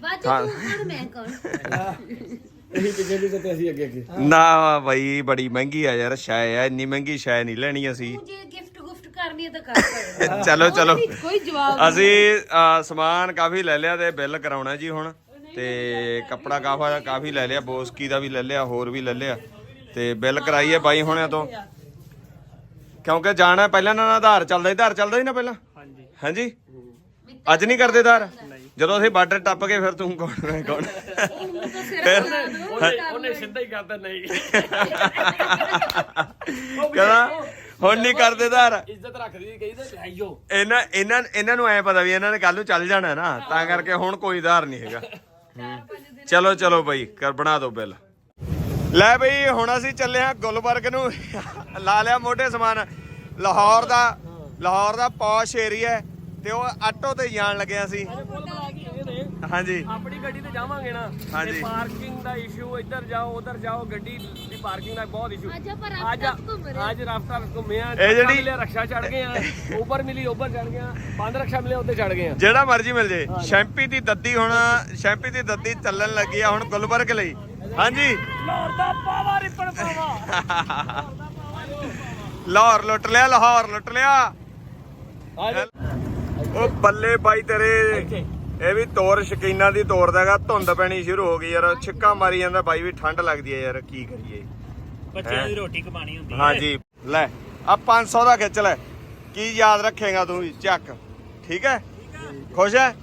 ਬਾਅਦ ਚ ਤੂੰ ਕੌਣ ਮੈਂ ਕੌਣ? ਇਹੀ ਪਿੱਛੇ ਦੀ ਤੇ ਅਸੀਂ ਅੱਗੇ ਅੱਗੇ। ਨਾ ਬਾਈ ਬੜੀ ਮਹਿੰਗੀ ਆ ਯਾਰ ਸ਼ੈ ਆ ਇੰਨੀ ਮਹਿੰਗੀ ਸ਼ੈ ਨਹੀਂ ਲੈਣੀ ਅਸੀਂ। ਤੂੰ ਜੇ ਗਿਫਟ ਗੁਫਟ ਕਰਨੀ ਹੈ ਤਾਂ ਕਰ ਸਕਦੇ। ਚਲੋ ਚਲੋ। ਕੋਈ ਜਵਾਬ ਅਸੀਂ ਸਮਾਨ ਕਾਫੀ ਲੈ ਲਿਆ ਤੇ ਬਿੱਲ ਕਰਾਉਣਾ ਜੀ ਹੁਣ। ਤੇ ਕੱਪੜਾ ਕਾਫਾ ਕਾਫੀ ਲੈ ਲਿਆ ਬੋਸਕੀ ਦਾ ਵੀ ਲੈ ਲਿਆ ਹੋਰ ਵੀ ਲੈ ਲਿਆ। ਤੇ ਬਿੱਲ ਕਰਾਈਏ ਬਾਈ ਹੁਣਿਆਂ ਤੋਂ। ਕਿਉਂਕਿ ਜਾਣਾ ਪਹਿਲਾਂ ਨਾ ਆਧਾਰ ਚੱਲਦਾ ਆਧਾਰ ਚੱਲਦਾ ਸੀ ਨਾ ਪਹਿਲਾਂ। ਹਾਂਜੀ। ਹਾਂਜੀ? ਅੱਜ ਨਹੀਂ ਕਰਦੇ ਆਧਾਰ? ਜਦੋਂ ਅਸੀਂ ਬਾਰਡਰ ਟੱਪ ਗਏ ਫਿਰ ਤੂੰ ਕੌਣ ਮੈਂ ਕੌਣ? ਫਿਰ ਉਹਨੇ ਉਹਨੇ ਸਿੱਧਾ ਹੀ ਕਰਤਾ ਨਹੀਂ। ਕਹਿੰਦਾ ਹੁਣ ਨਹੀਂ ਕਰਦੇ ਧਾਰ। ਇੱਜ਼ਤ ਰੱਖਦੀ ਕਹੀ ਤਾਂ ਆਈਓ ਇਹਨਾਂ ਇਹਨਾਂ ਇਹਨਾਂ ਨੂੰ ਐ ਪਤਾ ਵੀ ਇਹਨਾਂ ਨੇ ਕੱਲ ਨੂੰ ਚੱਲ ਜਾਣਾ ਨਾ ਤਾਂ ਕਰਕੇ ਹੁਣ ਕੋਈ ਧਾਰ ਨਹੀਂ ਹੈਗਾ। ਚਲੋ ਚਲੋ ਬਈ ਕਰ ਬਣਾ ਦਿਓ ਬਿੱਲ। ਲੈ ਬਈ ਹੁਣ ਅਸੀਂ ਚੱਲੇ ਹਾਂ ਗੁਲਬਰਗ ਨੂੰ ਲਾ ਲਿਆ ਮੋਢੇ ਸਮਾਨ। ਲਾਹੌਰ ਦਾ ਲਾਹੌਰ ਦਾ ਪੌਸ਼ ਏਰੀਆ ਤੇ ਉਹ ਆਟੋ ਤੇ ਜਾਣ ਲੱਗਿਆ ਸੀ ਹਾਂਜੀ। ਆਪਣੀ ਗੱਡੀ ਤੇ ਜਾਵਾਂਗੇ ਨਾ ਹਾਂਜੀ। ਤੇ ਪਾਰਕਿੰਗ ਦਾ ਇਸ਼ੂ ਇੱਧਰ ਜਾਓ ਉਧਰ ਜਾਓ ਗੱਡੀ ਦੀ ਪਾਰਕਿੰਗ ਦਾ ਬਹੁਤ ਇਸ਼ੂ ਅੱਜ ਆਪਾਂ ਰਫਟਾ ਘੁੰਮ ਰਹੇ ਅੱਜ ਰਫਤਾ ਘੁੰਮੇ ਆ ਇਹ ਜਿਹੜੀ- ਰਕਸ਼ਾ ਚੜ ਗਏ ਆ ਉਬਰ ਮਿਲੀ ਉਬਰ ਚੜ ਗਏ ਆ ਪੰਜ ਰਕਸ਼ਾ ਮਿਲੇ ਉੱਤੇ ਚੜ ਗਏ ਆ ਜਿਹੜਾ ਮਰਜ਼ੀ ਮਿਲ ਜੇ। ਸ਼ੈਂਪੀ ਦੀ ਦੱਦੀ ਹੁਣ ਸ਼ੈਂਪੀ ਦੀ ਦੱਦੀ ਚੱਲਣ ਲੱਗੀ ਆ ਹੁਣ ਗੁਲਬਰਗ ਲਈ। ਹਾਂਜੀ। ਲਾਹੌਰ ਦਾ ਪਾਵਾ ਰਿਪਨ ਪਾਵਾ। ਲਾਹੌਰ ਲੁੱਟ ਲਿਆ ਲਾਹੌਰ ਲੁੱਟ ਲਿਆ। ਉਹ ਬੱਲੇ ਬਾਈ ਤੇਰੇ। ਇਹ ਵੀ ਤੋਰ ਸ਼ਕੀਨਾ ਦੀ ਤੋਰ ਦਾਗਾ ਧੁੰਦ ਪੈਣੀ ਸ਼ੁਰੂ ਹੋ ਗਈ ਯਾਰ ਛਿੱਕਾ ਮਾਰੀ ਜਾਂਦਾ ਬਾਈ ਵੀ ਠੰਡ ਲੱਗਦੀ ਹੈ ਯਾਰ ਕੀ ਕਰੀਏ। ਬੱਚਿਆਂ ਦੀ ਰੋਟੀ ਕਮਾਣੀ ਹੁੰਦੀ ਹੈ। ਹਾਂਜੀ ਲੈ ਆ 500 ਦਾ ਖਿੱਚ ਲੈ। ਕੀ ਯਾਦ ਰੱਖੇਗਾ ਤੂੰ ਵੀ ਚੱਕ। ਠੀਕ ਹੈ? ਖੁਸ਼ ਹੈ?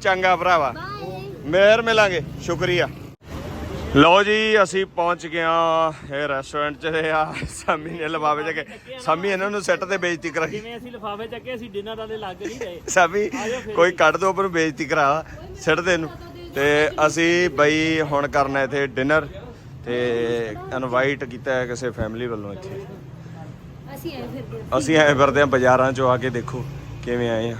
ਚੰਗਾ ਭਰਾਵਾ। ਮੇਰ ਮਿਲਾਂਗੇ ਸ਼ੁਕਰੀਆ। ਲਓ ਜੀ ਅਸੀਂ ਪਹੁੰਚ ਗਏ ਆ ਇਹ ਰੈਸਟੋਰੈਂਟ 'ਚ ਤੇ ਆ ਸਾਮੀ ਨੇ ਲਵਾਵੇ ਜਾ ਕੇ ਸਾਮੀ ਇਹਨਾਂ ਨੂੰ ਸੈੱਟ ਤੇ ਬੇਇੱਜ਼ਤੀ ਕਰਾਈ। ਜਿਵੇਂ ਅਸੀਂ ਲਿਫਾਫੇ ਚੱਕੇ ਅਸੀਂ ਡਿਨਰ ਵਾਲੇ ਲੱਗ ਨਹੀਂ ਰਹੇ। ਸਾਬੀ ਕੋਈ ਕੱਢ ਦੋ ਪਰ ਬੇਇੱਜ਼ਤੀ ਕਰਾ ਸਿੱਟ ਦੇ ਨੂੰ ਤੇ ਅਸੀਂ ਬਈ ਹੁਣ ਕਰਨਾ ਇੱਥੇ ਡਿਨਰ ਤੇ ਇਨਵਾਈਟ ਕੀਤਾ ਹੈ ਕਿਸੇ ਫੈਮਿਲੀ ਵੱਲੋਂ ਇੱਥੇ। ਅਸੀਂ ਐ ਫਿਰਦੇ ਅਸੀਂ ਐ ਫਿਰਦੇ ਆ ਬਾਜ਼ਾਰਾਂ 'ਚੋਂ ਆ ਕੇ ਦੇਖੋ ਕਿਵੇਂ ਆਏ ਆ।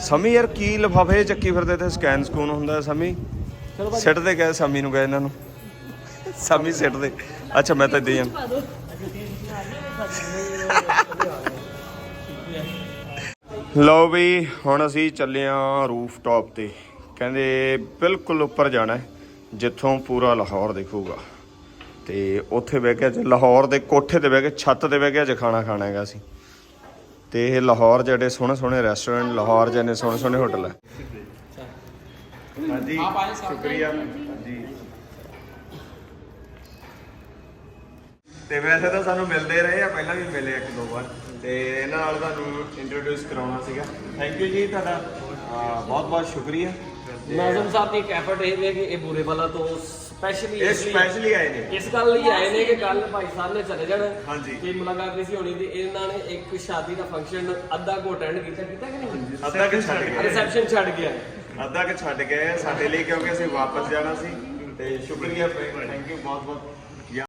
ਸਮੀ ਯਾਰ ਕੀ ਲਫਾਫੇ ਚੱਕੀ ਫਿਰਦੇ ਤੇ ਸਕੈਨ ਸਕੂਨ ਹੁੰਦਾ ਸਮੀ? ਸਿੱਟ ਦੇ ਗਏ ਸਮੀ ਨੂੰ ਗਏ ਇਹਨਾਂ ਨੂੰ। ਸਮੀ ਸਿੱਟ ਦੇ। ਅੱਛਾ ਮੈਂ ਤਾਂ ਦੇ ਜਾਂ ਲਓ ਵੀ ਹੁਣ ਅਸੀਂ ਚੱਲੇ ਆਂ ਰੂਫ ਟਾਪ ਤੇ। ਕਹਿੰਦੇ ਬਿਲਕੁਲ ਉੱਪਰ ਜਾਣਾ ਜਿੱਥੋਂ ਪੂਰਾ ਲਾਹੌਰ ਦਿਖੂਗਾ। ਤੇ ਉੱਥੇ ਬਹਿ ਕੇ ਲਾਹੌਰ ਦੇ ਕੋਠੇ ਤੇ ਬਹਿ ਕੇ ਛੱਤ ਤੇ ਬਹਿ ਕੇ ਅੱਜ ਖਾਣਾ ਖਾਣਾ ਹੈਗਾ ਅਸੀਂ। ਤੇ ਇਹ ਲਾਹੌਰ ਜਿਹੜੇ ਸੋਹਣੇ ਸੋਹਣੇ ਰੈਸਟੋਰੈਂਟ ਲਾਹੌਰ ਜਿਹਨੇ ਸੋਹਣੇ ਸੋਹਣੇ ਹੋਟਲ ਹੈ ਹਾਂਜੀ, ਸ਼ੁਕਰੀਆ। ਜੀ ਤੇ ਵੈਸੇ ਤਾਂ ਸਾਨੂੰ ਮਿਲਦੇ ਰਹੇ ਆ, ਪਹਿਲਾਂ ਵੀ ਮਿਲੇ ਇੱਕ ਦੋ ਵਾਰ। ਤੇ ਇਹਨਾਂ ਨਾਲ ਤੁਹਾਨੂੰ ਇੰਟਰੋਡਿਊਸ ਕਰਾਉਣਾ ਸੀਗਾ। ਥੈਂਕ ਯੂ ਜੀ ਤੁਹਾਡਾ। ਬਹੁਤ ਬਹੁਤ ਸ਼ੁਕਰੀਆ। ਨਾਜ਼ਮ ਸਾਹਿਬ ਦੀ ਇੱਕ ਐਫਰਟ ਇਹ ਹੈ ਕਿ ਇਹ ਬੂਰੇ ਵਾਲਾ ਤੋਂ ਸਪੈਸ਼ਲੀ ਇਹ ਸਪੈਸ਼ਲੀ ਆਏ ਨੇ। ਇਸ ਗੱਲ ਲਈ ਆਏ ਨੇ ਕਿ ਕੱਲ ਭਾਈ ਸਾਹਿਬ ਨੇ ਚਲੇ ਜਾਣਾ। ਹਾਂਜੀ। ਤੇ ਮੁਲਾਕਾਤ ਨਹੀਂ ਸੀ ਹੋਣੀ ਤੇ ਇਹਨਾਂ ਨੇ ਇੱਕ ਸ਼ਾਦੀ ਦਾ ਫੰਕਸ਼ਨ ਅੱਧਾ ਕੋ ਅਟੈਂਡ ਕੀਤਾ ਕੀਤਾ ਕਿ ਨਹੀਂ? ਅੱਧਾ ਕਿ ਛੱਡ ਗਏ ਰਿਸੈਪਸ਼ਨ ਛੱਡ ਗਿਆ। ਅੱਧਾ ਕਿ ਛੱਡ ਗਏ ਸਾਡੇ ਲਈ ਕਿਉਂਕਿ ਅਸੀਂ ਵਾਪਸ ਜਾਣਾ ਸੀ। ਤੇ ਸ਼ੁਕਰੀਆ ਥੈਂਕ ਯੂ ਬਹੁਤ ਬਹੁਤ